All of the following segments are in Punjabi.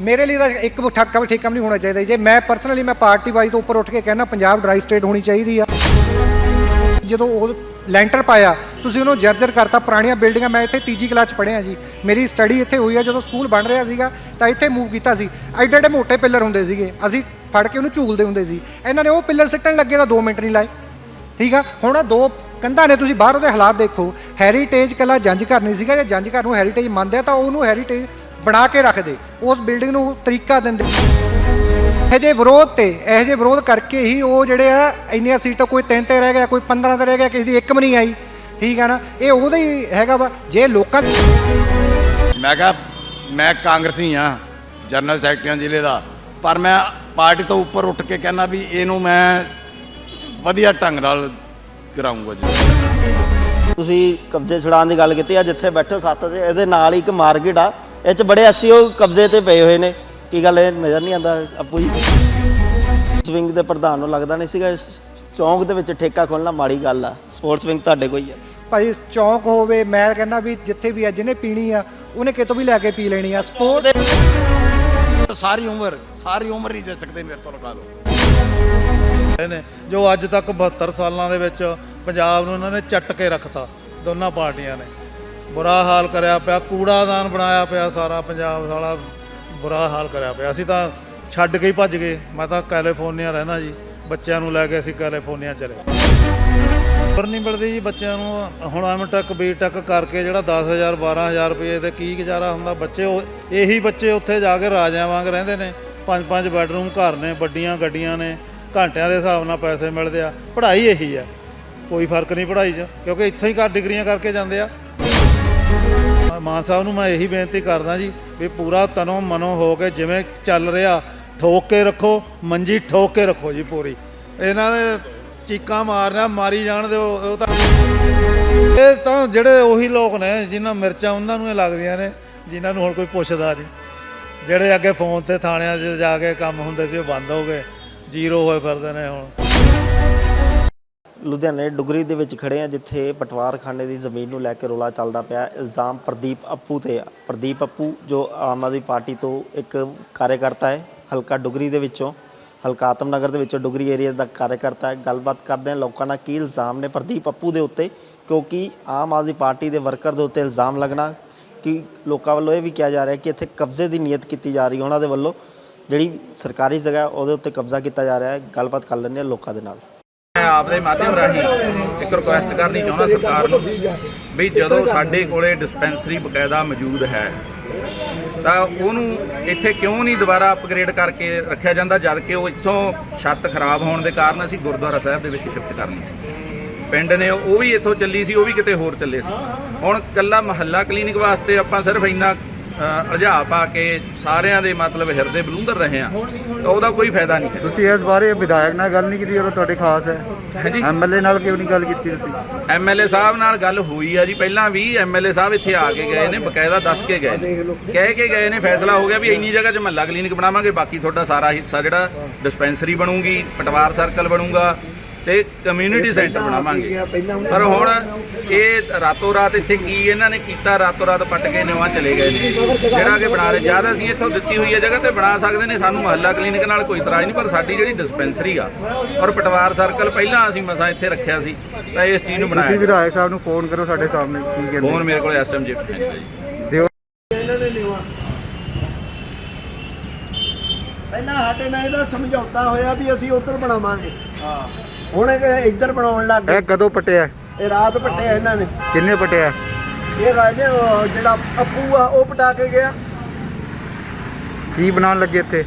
ਮੇਰੇ ਲਈ ਤਾਂ ਇੱਕ ਠੱਕਾ ਵੀ ਠੇਕਾ ਵੀ ਨਹੀਂ ਹੋਣਾ ਚਾਹੀਦਾ ਜੇ। ਮੈਂ ਪਰਸਨਲੀ ਮੈਂ ਪਾਰਟੀ ਵਾਈਜ਼ ਤੋਂ ਉੱਪਰ ਉੱਠ ਕੇ ਕਹਿੰਦਾ ਪੰਜਾਬ ਡਰਾਈ ਸਟੇਟ ਹੋਣੀ ਚਾਹੀਦੀ ਆ। ਜਦੋਂ ਉਹ ਲੈਂਟਰ ਪਾਇਆ, ਤੁਸੀਂ ਉਹਨੂੰ ਜਰਜਰ ਕਰਤਾ, ਪੁਰਾਣੀਆਂ ਬਿਲਡਿੰਗਾਂ ਮੈਂ ਇੱਥੇ ਤੀਜੀ ਕਲਾਸ ਚ ਪੜ੍ਹਿਆ ਜੀ। ਮੇਰੀ ਸਟੱਡੀ ਇੱਥੇ ਹੋਈ ਆ, ਜਦੋਂ ਸਕੂਲ ਬਣ ਰਿਹਾ ਸੀਗਾ, ਤਾਂ ਇੱਥੇ ਮੂਵ ਕੀਤਾ ਸੀ। ਐਡੇ ਐਡੇ ਮੋਟੇ ਪਿੱਲਰ ਹੁੰਦੇ ਸੀਗੇ। ਅਸੀਂ ਫੜ ਕੇ ਉਹਨੂੰ ਝੂਲਦੇ ਹੁੰਦੇ ਸੀ। ਇਹਨਾਂ ਨੇ ਉਹ ਪਿੱਲਰ ਸਿੱਟਣ ਲੱਗੇ ਤਾਂ 2 ਮਿੰਟ ਨਹੀਂ ਲਾਏ। ਠੀਕ ਆ? ਹੁਣ ਆਹ ਦੋ ਕੰਧਾਂ ਨੇ, ਤੁਸੀਂ ਬਾਹਰ ਉਹਦੇ ਹਾਲਾਤ ਦੇਖੋ। ਹੈਰੀਟੇਜ ਕਲਾ ਜੰਜ ਘਰ ਨਹੀਂ ਸੀਗਾ। ਜੇ ਜੰਜ ਘਰ ਨੂੰ ਹੈਰੀਟੇਜ ਮੰਨਦੇ ਆ, ਤਾਂ ਉਹਨੂੰ ਹੈਰੀਟੇਜ ਬਣਾ ਕੇ ਰੱਖਦੇ ਉਸ ਬਿਲਡਿੰਗ ਨੂੰ ਤਰੀਕਾ ਦਿੰਦੇ। ਇਹ ਜੇ ਵਿਰੋਧ ਤੇ ਇਹ ਜੇ ਵਿਰੋਧ ਕਰਕੇ ਹੀ ਉਹ ਜਿਹੜੇ ਆ ਇੰਨੀਆਂ ਸੀਟਾਂ ਕੋਈ ਤਿੰਨ ਤੇ ਰਹਿ ਗਿਆ ਕੋਈ 15 ਤੇ ਰਹਿ ਗਿਆ ਕਿਸੇ ਦੀ ਇੱਕ ਵੀ ਨਹੀਂ ਆਈ। ਠੀਕ ਆ ਨਾ? ਇਹ ਉਹਦਾ ਹੀ ਹੈਗਾ ਵਾ ਜੇ ਲੋਕਾਂ ਮੈਂ ਕਿਹਾ ਮੈਂ ਕਾਂਗਰਸੀ ਆ ਜਨਰਲ ਸੈਕਟਰੀਆਂ ਜ਼ਿਲ੍ਹੇ ਦਾ ਪਰ ਮੈਂ ਪਾਰਟੀ ਤੋਂ ਉੱਪਰ ਉੱਠ ਕੇ ਕਹਿੰਦਾ ਵੀ ਇਹਨੂੰ ਮੈਂ ਵਧੀਆ ਢੰਗ ਨਾਲ ਕਰਾਉਂਗਾ ਜੀ। ਤੁਸੀਂ ਕਬਜ਼ੇ ਛੁਡਾਉਣ ਦੀ ਗੱਲ ਕੀਤੀ ਆ ਜਿੱਥੇ ਬੈਠੇ ਹੋ ਸੱਤ ਤੇ ਇਹਦੇ ਨਾਲ ਹੀ ਇੱਕ ਮਾਰਕੀਟ ਆ। ਇਹ ਚ ਬੜੇ ਅਸੀਂ ਉਹ ਕਬਜ਼ੇ ਤੇ ਪਏ ਹੋਏ ਨੇ। ਕੀ ਗੱਲ ਇਹ ਨਜ਼ਰ ਨਹੀਂ ਆਉਂਦਾ ਆਪੂ ਜੀ? ਸਵਿੰਗ ਦੇ ਪ੍ਰਧਾਨ ਨੂੰ ਲੱਗਦਾ ਨਹੀਂ ਸੀਗਾ ਇਸ ਚੌਂਕ ਦੇ ਵਿੱਚ ਠੇਕਾ ਖੋਲਣਾ ਮਾੜੀ ਗੱਲ ਆ। ਸਪੋਰਟਸ ਵਿੰਗ ਤੁਹਾਡੇ ਕੋਈ ਹੈ ਭਾਈ ਚੌਂਕ ਹੋਵੇ ਮੈਂ ਕਹਿੰਦਾ ਵੀ ਜਿੱਥੇ ਵੀ ਆ ਜਿਹਨੇ ਪੀਣੀ ਆ ਉਹਨੇ ਕਿਤੋਂ ਵੀ ਲੈ ਕੇ ਪੀ ਲੈਣੀ ਆ। ਸਪੋਰਟ ਸਾਰੀ ਉਮਰ ਸਾਰੀ ਉਮਰ ਨਹੀਂ ਜਾ ਸਕਦੇ ਮੇਰੇ ਤੋਂ ਲਗਾ ਲਓ। ਨੇ ਜੋ ਅੱਜ ਤੱਕ 72 ਸਾਲਾਂ ਦੇ ਵਿੱਚ ਪੰਜਾਬ ਨੂੰ ਉਹਨਾਂ ਨੇ ਚੱਟ ਕੇ ਰੱਖਤਾ ਦੋਨਾਂ ਪਾਰਟੀਆਂ ਨੇ। ਬੁਰਾ ਹਾਲ ਕਰਿਆ ਪਿਆ, ਕੂੜਾਦਾਨ ਬਣਾਇਆ ਪਿਆ ਸਾਰਾ ਪੰਜਾਬ ਸਾਲਾ, ਬੁਰਾ ਹਾਲ ਕਰਿਆ ਪਿਆ। ਅਸੀਂ ਤਾਂ ਛੱਡ ਕੇ ਹੀ ਭੱਜ ਗਏ। ਮੈਂ ਤਾਂ ਕੈਲੀਫੋਰਨੀਆ ਰਹਿਣਾ ਜੀ। ਬੱਚਿਆਂ ਨੂੰ ਲੈ ਕੇ ਅਸੀਂ ਕੈਲੀਫੋਰਨੀਆ ਚਲੇ ਪਰ ਨਹੀਂ ਮਿਲਦੀ ਜੀ ਬੱਚਿਆਂ ਨੂੰ। ਹੁਣ ਐਮਟੈਕ ਬੀਟੈਕ ਕਰਕੇ ਜਿਹੜਾ 10000 12000 ਰੁਪਏ ਤੇ ਕੀ ਗੁਜ਼ਾਰਾ ਹੁੰਦਾ। ਬੱਚੇ ਉਹ, ਇਹੀ ਬੱਚੇ ਉੱਥੇ ਜਾ ਕੇ ਰਾਜਿਆਂ ਵਾਂਗ ਰਹਿੰਦੇ ਨੇ। ਪੰਜ ਪੰਜ ਬੈਡਰੂਮ ਘਰ ਨੇ, ਵੱਡੀਆਂ ਗੱਡੀਆਂ ਨੇ। ਘੰਟਿਆਂ ਦੇ ਹਿਸਾਬ ਨਾਲ ਪੈਸੇ ਮਿਲਦੇ ਆ। ਪੜ੍ਹਾਈ ਇਹੀ ਆ। ਕੋਈ ਫ਼ਰਕ ਨਹੀਂ ਪੜ੍ਹਾਈ 'ਚ। ਕਿਉਂਕਿ ਇੱਥੋਂ ਹੀ ਘਰ ਡਿਗਰੀਆਂ ਕਰਕੇ ਜਾਂਦੇ ਆ। ਮਾਨ ਸਾਹਿਬ ਨੂੰ ਮੈਂ ਇਹੀ ਬੇਨਤੀ ਕਰਦਾ ਜੀ ਵੀ ਪੂਰਾ ਤਨੋਂ ਮਨੋਂ ਹੋ ਕੇ ਜਿਵੇਂ ਚੱਲ ਰਿਹਾ, ਠੋਕ ਕੇ ਰੱਖੋ, ਮੰਜੀ ਠੋਕ ਕੇ ਰੱਖੋ ਜੀ ਪੂਰੀ। ਇਹਨਾਂ ਨੇ ਚੀਕਾਂ ਮਾਰਨਾ, ਮਾਰੀ ਜਾਣ ਦਿਓ, ਉਹ ਤਾਂ ਇਹ ਤਾਂ ਜਿਹੜੇ ਉਹੀ ਲੋਕ ਨੇ, ਜਿਨ੍ਹਾਂ ਮਿਰਚਾਂ ਉਹਨਾਂ ਨੂੰ ਇਹ ਲੱਗਦੀਆਂ ਨੇ, ਜਿਨ੍ਹਾਂ ਨੂੰ ਹੁਣ ਕੋਈ ਪੁੱਛਦਾ ਨਹੀਂ। ਜਿਹੜੇ ਅੱਗੇ ਫੋਨ ਤੇ ਥਾਣਿਆਂ 'ਚ ਜਾ ਕੇ ਕੰਮ ਹੁੰਦੇ ਸੀ, ਉਹ ਬੰਦ ਹੋ ਗਏ। ਜ਼ੀਰੋ ਹੋਏ ਫਿਰਦੇ ਨੇ ਹੁਣ। ਲੁਧਿਆਣੇ ਡੁਗਰੀ ਦੇ ਵਿੱਚ ਖੜੇ ਆ, ਜਿੱਥੇ ਪਟਵਾਰਖਾਨੇ ਦੀ ਜ਼ਮੀਨ ਨੂੰ ਲੈ ਕੇ ਰੋਲਾ ਚੱਲਦਾ ਪਿਆ। ਇਲਜ਼ਾਮ ਪ੍ਰਦੀਪ ਅੱਪੂ ਤੇ ਆ। ਪ੍ਰਦੀਪ ਅੱਪੂ, ਜੋ ਆਮ ਆਦਮੀ ਪਾਰਟੀ ਤੋਂ ਇੱਕ ਕਾਰਜਕਰਤਾ ਹੈ, ਹਲਕਾ ਡੁਗਰੀ ਦੇ ਵਿੱਚੋਂ, ਹਲਕਾ ਆਤਮ ਨਗਰ ਦੇ ਵਿੱਚੋਂ ਡੁਗਰੀ ਏਰੀਆ ਦਾ ਕਾਰਜਕਰਤਾ ਹੈ। ਗੱਲਬਾਤ ਕਰਦੇ ਆ ਲੋਕਾਂ ਨਾਲ ਕੀ ਇਲਜ਼ਾਮ ਨੇ ਪ੍ਰਦੀਪ ਅੱਪੂ ਦੇ ਉੱਤੇ, ਕਿਉਂਕਿ ਆਮ ਆਦਮੀ ਪਾਰਟੀ ਦੇ ਵਰਕਰ ਦੇ ਉੱਤੇ ਇਲਜ਼ਾਮ ਲੱਗਣਾ, ਕਿ ਲੋਕਾਂ ਵੱਲੋਂ ਇਹ ਵੀ ਕਿਹਾ ਜਾ ਰਿਹਾ ਕਿ ਇੱਥੇ ਕਬਜ਼ੇ ਦੀ ਨੀਅਤ ਕੀਤੀ ਜਾ ਰਹੀ ਹੈ। ਉਹਨਾਂ ਦੇ ਵੱਲੋਂ ਜਿਹੜੀ ਸਰਕਾਰੀ ਜਗ੍ਹਾ ਉਹਦੇ ਉੱਤੇ ਕਬਜ਼ਾ ਕੀਤਾ ਜਾ ਰਿਹਾ ਹੈ। ਗੱਲਬਾਤ ਕਰ ਲੈਂਦੇ ਆ ਲੋਕਾਂ ਦੇ ਨਾਲ। ਮੈਂ ਆਪ ਦੇ ਮਾਧਿਅਮ ਰਾਹੀਂ ਇੱਕ ਰਿਕੁਐਸਟ ਕਰਨੀ ਚਾਹੁੰਦਾ ਸਰਕਾਰ ਨੂੰ ਵੀ ਜਦੋਂ ਸਾਡੇ ਕੋਲੇ ਡਿਸਪੈਂਸਰੀ ਬਕਾਇਦਾ ਮੌਜੂਦ ਹੈ, ਤਾਂ ਉਹਨੂੰ ਇੱਥੇ ਕਿਉਂ ਨਹੀਂ ਦੁਬਾਰਾ ਅਪਗ੍ਰੇਡ ਕਰਕੇ ਰੱਖਿਆ ਜਾਂਦਾ ਜਦ ਕਿ ਉਹ ਇੱਥੋਂ ਛੱਤ ਖਰਾਬ ਹੋਣ ਦੇ ਕਾਰਨ ਅਸੀਂ ਗੁਰਦੁਆਰਾ ਸਾਹਿਬ ਦੇ ਵਿੱਚ ਸ਼ਿਫਟ ਕਰਨੀ ਸੀ। ਪਿੰਡ ਨੇ ਉਹ ਵੀ ਇੱਥੋਂ ਚੱਲੀ ਸੀ, ਉਹ ਵੀ ਕਿਤੇ ਹੋਰ ਚੱਲੇ ਸੀ। ਹੁਣ ਕੱਲਾ ਮਹੱਲਾ ਕਲੀਨਿਕ ਵਾਸਤੇ ਆਪਾਂ ਸਿਰਫ ਇੰਨਾ ਰੁਝਾਅ ਪਾ ਕੇ ਸਾਰਿਆਂ ਦੇ ਮਤਲਬ ਹਿਰਦੇ ਬਲੂੰਦਰ ਰਹੇ ਆ ਤਾਂ ਉਹਦਾ ਕੋਈ ਫਾਇਦਾ ਨਹੀਂ ਹੈ। ਤੁਸੀਂ ਇਸ ਬਾਰੇ ਵਿਧਾਇਕ ਨਾਲ ਗੱਲ ਨਹੀਂ ਕੀਤੀ ਜਦੋਂ ਤੁਹਾਡੇ ਖਾਸ ਹੈ। ਐਮਐਲਏ ਨਾਲ ਕਿਉਂ ਨਹੀਂ ਗੱਲ ਕੀਤੀ ਤੁਸੀਂ? ਐਮਐਲਏ ਸਾਹਿਬ ਨਾਲ ਗੱਲ ਹੋਈ ਆ ਜੀ ਪਹਿਲਾਂ ਵੀ ਐਮਐਲਏ ਸਾਹਿਬ ਇੱਥੇ ਆ ਕੇ ਗਏ ਨੇ ਬਕਾਇਦਾ ਦੱਸ ਕੇ ਗਏ ਨੇ। ਕਹਿ ਕੇ ਗਏ ਨੇ ਫੈਸਲਾ ਹੋ ਗਿਆ ਵੀ ਇੰਨੀ ਜਗ੍ਹਾ 'ਚ ਮਹੱਲਾ ਕਲੀਨਿਕ ਬਣਾਵਾਂਗੇ ਬਾਕੀ ਤੁਹਾਡਾ ਸਾਰਾ ਹਿੱਸਾ ਜਿਹੜਾ ਡਿਸਪੈਂਸਰੀ ਬਣੂਗੀ ਪਟਵਾਰ ਸਰਕਲ ਬਣੂਗਾ ਤੇ ਕਮਿਊਨਿਟੀ ਸੈਂਟਰ ਬਣਾਵਾਂਗੇ। ਪਰ ਹੁਣ ਇਹ ਰਾਤੋਂ ਰਾਤ ਇੱਥੇ ਕੀ ਇਹਨਾਂ ਨੇ ਕੀਤਾ ਰਾਤੋਂ ਰਾਤ ਪੱਟ ਕੇ ਨਵਾਂ ਚਲੇ ਗਏ ਨੇ। ਜਿਹੜਾ ਕਿ ਬਣਾ ਰਹੇ ਜਦ ਅਸੀਂ ਇੱਥੋਂ ਦਿੱਤੀ ਹੋਈ ਹੈ ਜਗ੍ਹਾ ਤੇ ਬਣਾ ਸਕਦੇ ਨੇ ਸਾਨੂੰ ਮਹੱਲਾ ਕਲੀਨਿਕ ਨਾਲ ਕੋਈ ਇਤਰਾਜ਼ ਨਹੀਂ ਪਰ ਸਾਡੀ ਜਿਹੜੀ ਡਿਸਪੈਂਸਰੀ ਆ ਔਰ ਪਟਵਾਰ ਸਰਕਲ ਪਹਿਲਾਂ ਅਸੀਂ ਮਸਾਂ ਇੱਥੇ ਰੱਖਿਆ ਸੀ ਤਾਂ ਇਸ ਚੀਜ਼ ਨੂੰ ਤੁਸੀਂ ਬਣਾਇਆ। ਵਿਧਾਇਕ ਸਾਹਿਬ ਨੂੰ ਫੋਨ ਕਰੋ ਸਾਡੇ ਸਾਹਮਣੇ ਕੀ ਕਹਿੰਦੇ ਫੋਨ ਮੇਰੇ ਕੋਲ ਇਸ ਟਾਈਮ ਜਿੱਟ ਹੈ ਨਹੀਂ। ਜੀ ਦਿਓ। ਪਹਿਲਾਂ ਸਾਡੇ ਨਾਲ ਇਹਦਾ ਸਮਝੌਤਾ ਹੋਇਆ ਵੀ ਅਸੀਂ ਉੱਧਰ ਬਣਾਵਾਂਗੇ। ਹਾਂ। ਹੁਣ ਇਹ ਇੱਧਰ ਬਣਾਉਣ ਲੱਗ ਗਏ। ਇਹ ਕਦੋਂ ਪਟਿਆ? ਇਹ ਰਾਤ ਪੱਟਿਆ ਇਹਨਾਂ ਨੇ। ਕਿੰਨੇ ਪਟਿਆ? ਇਹ ਰਾਜੇ ਉਹ ਜਿਹੜਾ ਅੱਪੂ ਆ ਉਹ ਪਟਾ ਕੇ ਗਿਆ। ਕੀ ਬਣਾਉਣ ਲੱਗੇ ਇੱਥੇ?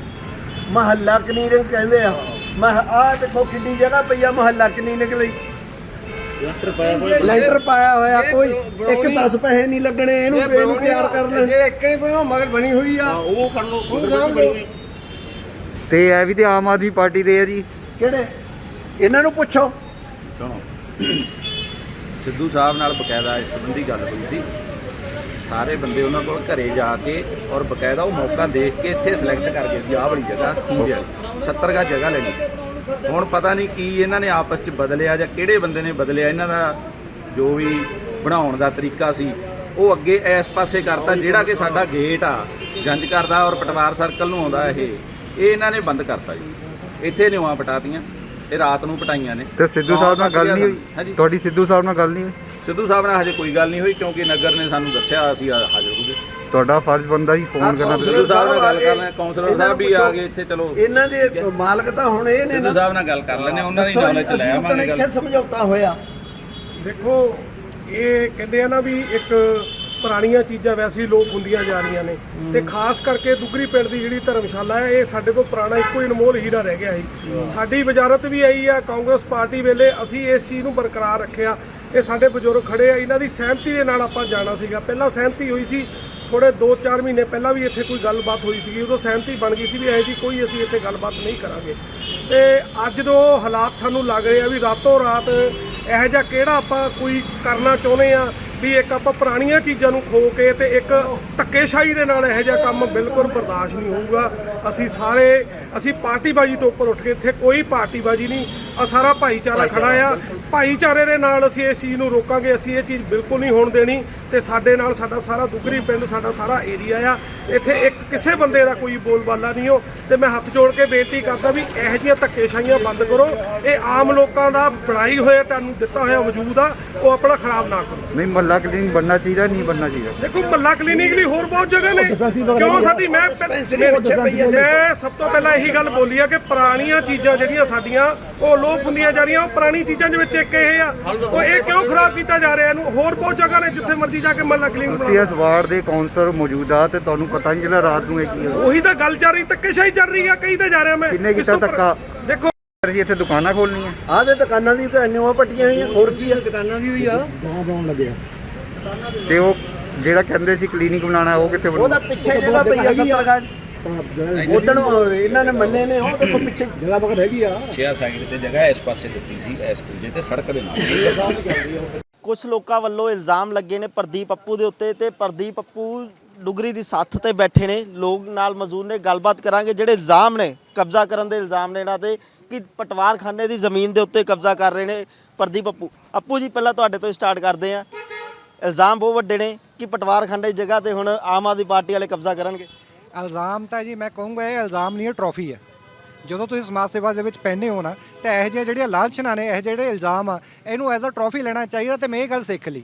ਮਹੱਲਾ ਕਲੀਨਿਕ ਕਹਿੰਦੇ ਆ। ਮੈਂ ਆਹ ਦੇਖੋ ਕਿੰਨੀ ਜਗ੍ਹਾ ਪਈ ਆ ਮਹੱਲਾ ਕਲੀਨਿਕ ਲਈ। ਲੈਂਟਰ ਪਾਇਆ ਹੋਇਆ ਕੋਈ। ਇੱਕ 10 ਪੈਸੇ ਨਹੀਂ ਲੱਗਣੇ ਇਹਨੂੰ ਇਹਨੂੰ ਤਿਆਰ ਕਰ ਲੈਣ ਤੇ ਇਹ ਵੀ ਤੇ ਆਮ ਆਦਮੀ ਪਾਰਟੀ ਦੇ ਆ ਜੀ। ਕਿਹੜੇ? ਇਹਨਾਂ ਨੂੰ ਪੁੱਛੋ। ਸੁਣੋ। ਸਿੱਧੂ ਸਾਹਿਬ ਨਾਲ ਬਕਾਇਦਾ ਇਸ ਸੰਬੰਧੀ ਗੱਲ ਹੋਈ ਸੀ। ਸਾਰੇ ਬੰਦੇ ਉਹਨਾਂ ਕੋਲ ਘਰੇ ਜਾ ਕੇ ਔਰ ਬਕਾਇਦਾ ਉਹ ਮੌਕਾ ਦੇਖ ਕੇ ਇੱਥੇ ਸਿਲੈਕਟ ਕਰ ਗਏ ਸੀ, ਆਹ ਵਾਲੀ ਜਗ੍ਹਾ ਖੂੰਜੇ 70 ਗਾ ਜਗ੍ਹਾ ਲੈਣੀ ਸੀ। ਹੁਣ ਪਤਾ ਨਹੀਂ ਕੀ ਇਹਨਾਂ ਨੇ ਆਪਸ 'ਚ ਬਦਲਿਆ ਜਾਂ ਕਿਹੜੇ ਬੰਦੇ ਨੇ ਬਦਲਿਆ, ਇਹਨਾਂ ਦਾ ਜੋ ਵੀ ਬਣਾਉਣ ਦਾ ਤਰੀਕਾ ਸੀ, ਉਹ ਅੱਗੇ ਇਸ ਪਾਸੇ ਕਰਤਾ, ਜਿਹੜਾ ਕਿ ਸਾਡਾ ਗੇਟ ਆ, ਜੰਜ ਕਰਦਾ ਔਰ ਪਟਵਾਰ ਸਰਕਲ ਨੂੰ ਆਉਂਦਾ ਇਹ ਇਹ ਇਹਨਾਂ ਨੇ ਬੰਦ ਕਰਤਾ ਜੀ। ਇੱਥੇ ਨਿਉਆਂ ਪਟਾਤੀਆਂ। ਇਹ ਰਾਤ ਨੂੰ ਪਟਾਈਆਂ ਨੇ। ਤੇ ਸਿੱਧੂ ਸਾਹਿਬ ਨਾਲ ਗੱਲ ਨਹੀਂ ਹੋਈ? ਤੁਹਾਡੀ ਸਿੱਧੂ ਸਾਹਿਬ ਨਾਲ ਗੱਲ ਨਹੀਂ ਹੋਈ? ਸਿੱਧੂ ਸਾਹਿਬ ਨਾਲ ਹਜੇ ਕੋਈ ਗੱਲ ਨਹੀਂ ਹੋਈ ਕਿਉਂਕਿ ਨਗਰ ਨੇ ਸਾਨੂੰ ਦੱਸਿਆ ਅਸੀਂ ਹਾਜ਼ਰ ਹੋਗੇ ਤੁਹਾਡਾ ਫਰਜ਼ ਬੰਦਾ ਸੀ ਫੋਨ ਕਰਨਾ ਸਿੱਧੂ ਸਾਹਿਬ ਨਾਲ ਗੱਲ ਕਰ ਕਾਉਂਸਲਰ ਸਾਹਿਬ ਵੀ ਆ ਗਏ ਇੱਥੇ ਚਲੋ। ਇਹਨਾਂ ਦੇ ਮਾਲਕ ਤਾਂ ਹੁਣ ਇਹ ਨੇ ਸਿੱਧੂ ਸਾਹਿਬ ਨਾਲ ਗੱਲ ਕਰ ਲੈਣੇ ਉਹਨਾਂ ਦੀ ਨੌਲੇਜ ਚ ਲੈ ਆਵਾਂਗੇ ਇੱਥੇ ਗੱਲ। ਸਮਝੌਤਾ ਹੋਇਆ। ਦੇਖੋ ਇਹ ਕਹਿੰਦੇ ਆ ਨਾ ਵੀ ਇੱਕ ਪੁਰਾਣੀਆਂ ਚੀਜ਼ਾਂ ਵੈਸੇ ਹੀ ਲੋਪ ਹੁੰਦੀਆਂ ਜਾ ਰਹੀਆਂ ਨੇ। ਤੇ ਖਾਸ ਕਰਕੇ ਦੁਗਰੀ ਪਿੰਡ ਦੀ ਜਿਹੜੀ ਧਰਮਸ਼ਾਲਾ ਹੈ ਇਹ ਸਾਡੇ ਕੋਲ ਪੁਰਾਣਾ ਇੱਕੋ ਹੀ ਅਨਮੋਲ ਹੀਰਾ ਰਹਿ ਗਿਆ ਸੀ। ਸਾਡੀ ਵਜ਼ਾਰਤ ਵੀ ਆਈ ਆ ਕਾਂਗਰਸ ਪਾਰਟੀ ਵੇਲੇ ਅਸੀਂ ਇਸ ਚੀਜ਼ ਨੂੰ ਬਰਕਰਾਰ ਰੱਖਿਆ। ਇਹ ਸਾਡੇ ਬਜ਼ੁਰਗ ਖੜੇ ਆ ਇਹਨਾਂ ਦੀ ਸਹਿਮਤੀ ਦੇ ਨਾਲ ਆਪਾਂ ਜਾਣਾ ਸੀਗਾ। ਪਹਿਲਾਂ ਸਹਿਮਤੀ ਹੋਈ ਸੀ ਥੋੜੇ 2-4 ਮਹੀਨੇ ਪਹਿਲਾਂ ਵੀ ਇੱਥੇ ਕੋਈ ਗੱਲਬਾਤ ਹੋਈ ਸੀਗੀ। ਉਦੋਂ ਸਹਿਮਤੀ ਬਣ ਗਈ ਸੀ ਵੀ ਇਹ ਜੀ ਕੋਈ ਅਸੀਂ ਇੱਥੇ ਗੱਲਬਾਤ ਨਹੀਂ ਕਰਾਂਗੇ। ਤੇ ਅੱਜ ਦੋ ਹਾਲਾਤ ਸਾਨੂੰ ਲੱਗ ਰਹੇ ਆ ਵੀ ਰਾਤੋਂ ਰਾਤ ਇਹੋ ਜਿਹਾ ਕਿਹੜਾ ਆਪਾਂ ਕੋਈ ਕਰਨਾ ਚਾਹੁੰਦੇ ਆ ਵੀ ਇੱਕ ਆਪਾਂ ਪੁਰਾਣੀਆਂ ਚੀਜ਼ਾਂ ਨੂੰ ਖੋ ਕੇ ਤੇ ਇੱਕ ਧੱਕੇਸ਼ਾਹੀ ਦੇ ਨਾਲ ਇਹੋ ਜਿਹਾ ਕੰਮ ਬਿਲਕੁਲ ਬਰਦਾਸ਼ਤ ਨਹੀਂ ਹੋਊਗਾ। ਅਸੀਂ ਸਾਰੇ, ਅਸੀਂ ਪਾਰਟੀਬਾਜ਼ੀ ਤੋਂ ਉੱਪਰ ਉੱਠ ਕੇ ਇੱਥੇ ਕੋਈ ਪਾਰਟੀਬਾਜ਼ੀ ਨਹੀਂ। ਆ ਸਾਰਾ ਭਾਈਚਾਰਾ ਖੜਾ ਆ। ਭਾਈਚਾਰੇ ਦੇ ਨਾਲ ਅਸੀਂ ਇਸ ਚੀਜ਼ ਨੂੰ ਰੋਕਾਂਗੇ। ਅਸੀਂ ਇਹ ਚੀਜ਼ ਬਿਲਕੁਲ ਨਹੀਂ ਹੋਣ ਦੇਣੀ ਤੇ ਸਾਡੇ ਨਾਲ ਸਾਡਾ ਸਾਰਾ ਦੁਗਰੀ ਪਿੰਡ, ਸਾਡਾ ਸਾਰਾ ਏਰੀਆ ਆ। ਇੱਥੇ ਇੱਕ ਕਿਸੇ ਬੰਦੇ ਦਾ ਕੋਈ ਬੋਲਬਾਲਾ ਨਹੀਂ ਹੋ। ਤੇ ਮੈਂ ਹੱਥ ਜੋੜ ਕੇ ਬੇਨਤੀ ਕਰਦਾ ਵੀ ਇਹੋ ਜਿਹੀਆਂ ਧੱਕੇਸ਼ਾਹੀਆਂ ਬੰਦ ਕਰੋ। ਇਹ ਆਮ ਲੋਕਾਂ ਦਾ ਬਣਾਈ ਹੋਇਆ ਤੁਹਾਨੂੰ ਦਿੱਤਾ ਹੋਇਆ ਵਜੂਦ ਆ ਉਹ ਆਪਣਾ ਖਰਾਬ ਨਾ ਕਰੋ। ਨਹੀਂ ਮੱਲਾ ਕਲੀਨਿਕ ਬਣਨਾ ਚਾਹੀਦਾ ਨਹੀਂ ਬਣਨਾ ਚਾਹੀਦਾ? ਦੇਖੋ ਮੱਲਾ ਕਲੀਨਿਕ ਲਈ ਹੋਰ ਬਹੁਤ ਜਗ੍ਹਾ ਨੇ। ਕਿਉਂ? ਸਾਡੀ ਮੈਂ ਮੈਂ ਸਭ ਤੋਂ ਪਹਿਲਾਂ ਇਹੀ ਗੱਲ ਬੋਲੀ ਆ ਕਿ ਪੁਰਾਣੀਆਂ ਚੀਜ਼ਾਂ ਜਿਹੜੀਆਂ ਸਾਡੀਆਂ ਉਹ ਲੋਪ ਹੁੰਦੀਆਂ ਜਾ ਰਹੀਆਂ। ਉਹ ਪੁਰਾਣੀ ਚੀਜ਼ਾਂ ਦੇ ਵਿੱਚ ਇੱਕ ਇਹ ਆ ਉਹ ਇਹ ਕਿਉਂ ਖਰਾਬ ਕੀਤਾ ਜਾ ਰਿਹਾ ਇਹਨੂੰ? ਹੋਰ ਬਹੁਤ ਜਗ੍ਹਾ ਨੇ ਜਿੱਥੇ ਮਰਜ਼ੀ ਜਾ ਕੇ ਮੱਲਾ ਕਲੀਨਿਕ ਅਸੀਂ ਬਣਾਓ। ਇਸ ਵਾਰਡ ਦੇ ਕਾਉਂਸਲਰ ਮੌਜੂਦਾ ਤੇ ਤੁਹਾਨੂੰ ਪਤਾ ਨਹੀਂ ਜਿਹੜਾ ਰਾਤ ਇਹ ਕੀ? ਹੋਇਆ ਉਹੀ ਤਾਂ ਗੱਲ ਚੱਲ ਰਹੀ ਧੱਕੇਸ਼ਾਹੀ ਚੱਲ ਰਹੀ ਆ ਕਈ ਤਾਂ ਜਾ ਰਿਹਾ ਮੈਂ। ਕਿੰਨੇ ਇਸ ਕੀਤਾ ਤੋਂ ਧੱਕਾ? ਦੇਖੋ। ਅਸੀਂ ਇੱਥੇ ਦੁਕਾਨਾਂ ਖੋਲਣੀਆਂ ਆਹ ਤੇ ਦੁਕਾਨਾਂ ਦੀ ਤਾਂ ਨਿਉਆਂ ਪੱਟੀਆਂ ਹੋਈਆਂ ਹੋਰ ਕੀ ਆ? ਦੁਕਾਨਾਂ ਦੀ ਹੋਈ ਆ। ਤੇ ਉਹ ਜਿਹੜਾ ਕਹਿੰਦੇ ਸੀ ਕਲੀਨਿਕ ਬਣਾਉਣਾ ਉਹ ਕਿੱਥੇ ਉਹਦਾ ਬਣੂ ਪਿੱਛੇ ਜਗ੍ਹਾ ਪਈ ਆ 70 ਗਾਜ। ਉਦੋਂ ਇਹਨਾਂ ਨੇ ਮੰਨੇ ਨੇ ਉਹ ਦੇਖੋ ਪਿੱਛੇ। ਜਗ੍ਹਾ ਬਗੜ ਹੈਗੀ ਆ। ਛਿਆ ਸਾਈਡ ਤੇ ਜਗ੍ਹਾ ਇਸ ਪਾਸੇ ਦਿੱਤੀ ਸੀ ਇਸ ਕੂਜੇ ਤੇ ਸੜਕ ਦੇ ਨਾਲ। ਕੁਝ ਲੋਕਾਂ ਵੱਲੋਂ ਇਲਜ਼ਾਮ ਲੱਗੇ ਨੇ ਪ੍ਰਦੀਪ ਅੱਪੂ ਦੇ ਉੱਤੇ ਤੇ ਪ੍ਰਦੀਪ ਅੱਪੂ ਡੁਗਰੀ ਦੀ ਸੱਥ ਤੇ ਬੈਠੇ ਨੇ, ਲੋਕ ਨਾਲ ਮੌਜੂਦ ਨੇ, ਗੱਲਬਾਤ ਕਰਾਂਗੇ ਜਿਹੜੇ ਇਲਜ਼ਾਮ ਨੇ, ਕਬਜ਼ਾ ਕਰਨ ਦੇ ਇਲਜ਼ਾਮ ਨੇ ਇਹਨਾਂ ਤੇ, ਕਿ ਪਟਵਾਰਖਾਨੇ ਦੀ ਜ਼ਮੀਨ ਦੇ ਉੱਤੇ ਕਬਜ਼ਾ ਕਰ ਰਹੇ ਨੇ ਪ੍ਰਦੀਪ ਅੱਪੂ। ਅੱਪੂ ਜੀ, ਪਹਿਲਾਂ ਤੁਹਾਡੇ ਤੋਂ ਸਟਾਰਟ ਕਰਦੇ ਆ ਇਲਜ਼ਾਮ ਬਹੁਤ ਵੱਡੇ ਨੇ ਕਿ ਪਟਵਾਰਖਾਨੇ ਦੀ ਜਗ੍ਹਾ ਤੇ ਹੁਣ ਆਮ ਆਦਮੀ ਪਾਰਟੀ ਵਾਲੇ ਕਬਜ਼ਾ ਕਰਨਗੇ। ਇਲਜ਼ਾਮ ਤਾਂ ਜੀ ਮੈਂ ਕਹੂੰਗਾ, ਇਹ ਇਲਜ਼ਾਮ ਨਹੀਂ ਹੈ ਟਰੋਫੀ ਹੈ ਜਦੋਂ ਤੁਸੀਂ ਸਮਾਜ ਸੇਵਾ ਦੇ ਵਿੱਚ ਪੈਨੇ ਹੋ ਨਾ, ਤਾਂ ਇਹੋ ਜਿਹੇ ਜਿਹੜੀਆਂ ਲਾਲਚਨਾਂ ਨੇ, ਇਹ ਜਿਹੜੇ ਇਲਜ਼ਾਮ ਆ, ਇਹਨੂੰ ਐਜ਼ ਅ ਟਰੋਫੀ ਲੈਣਾ ਚਾਹੀਦਾ ਤੇ ਮੈਂ ਇਹ ਗੱਲ ਸਿੱਖ ਲਈ।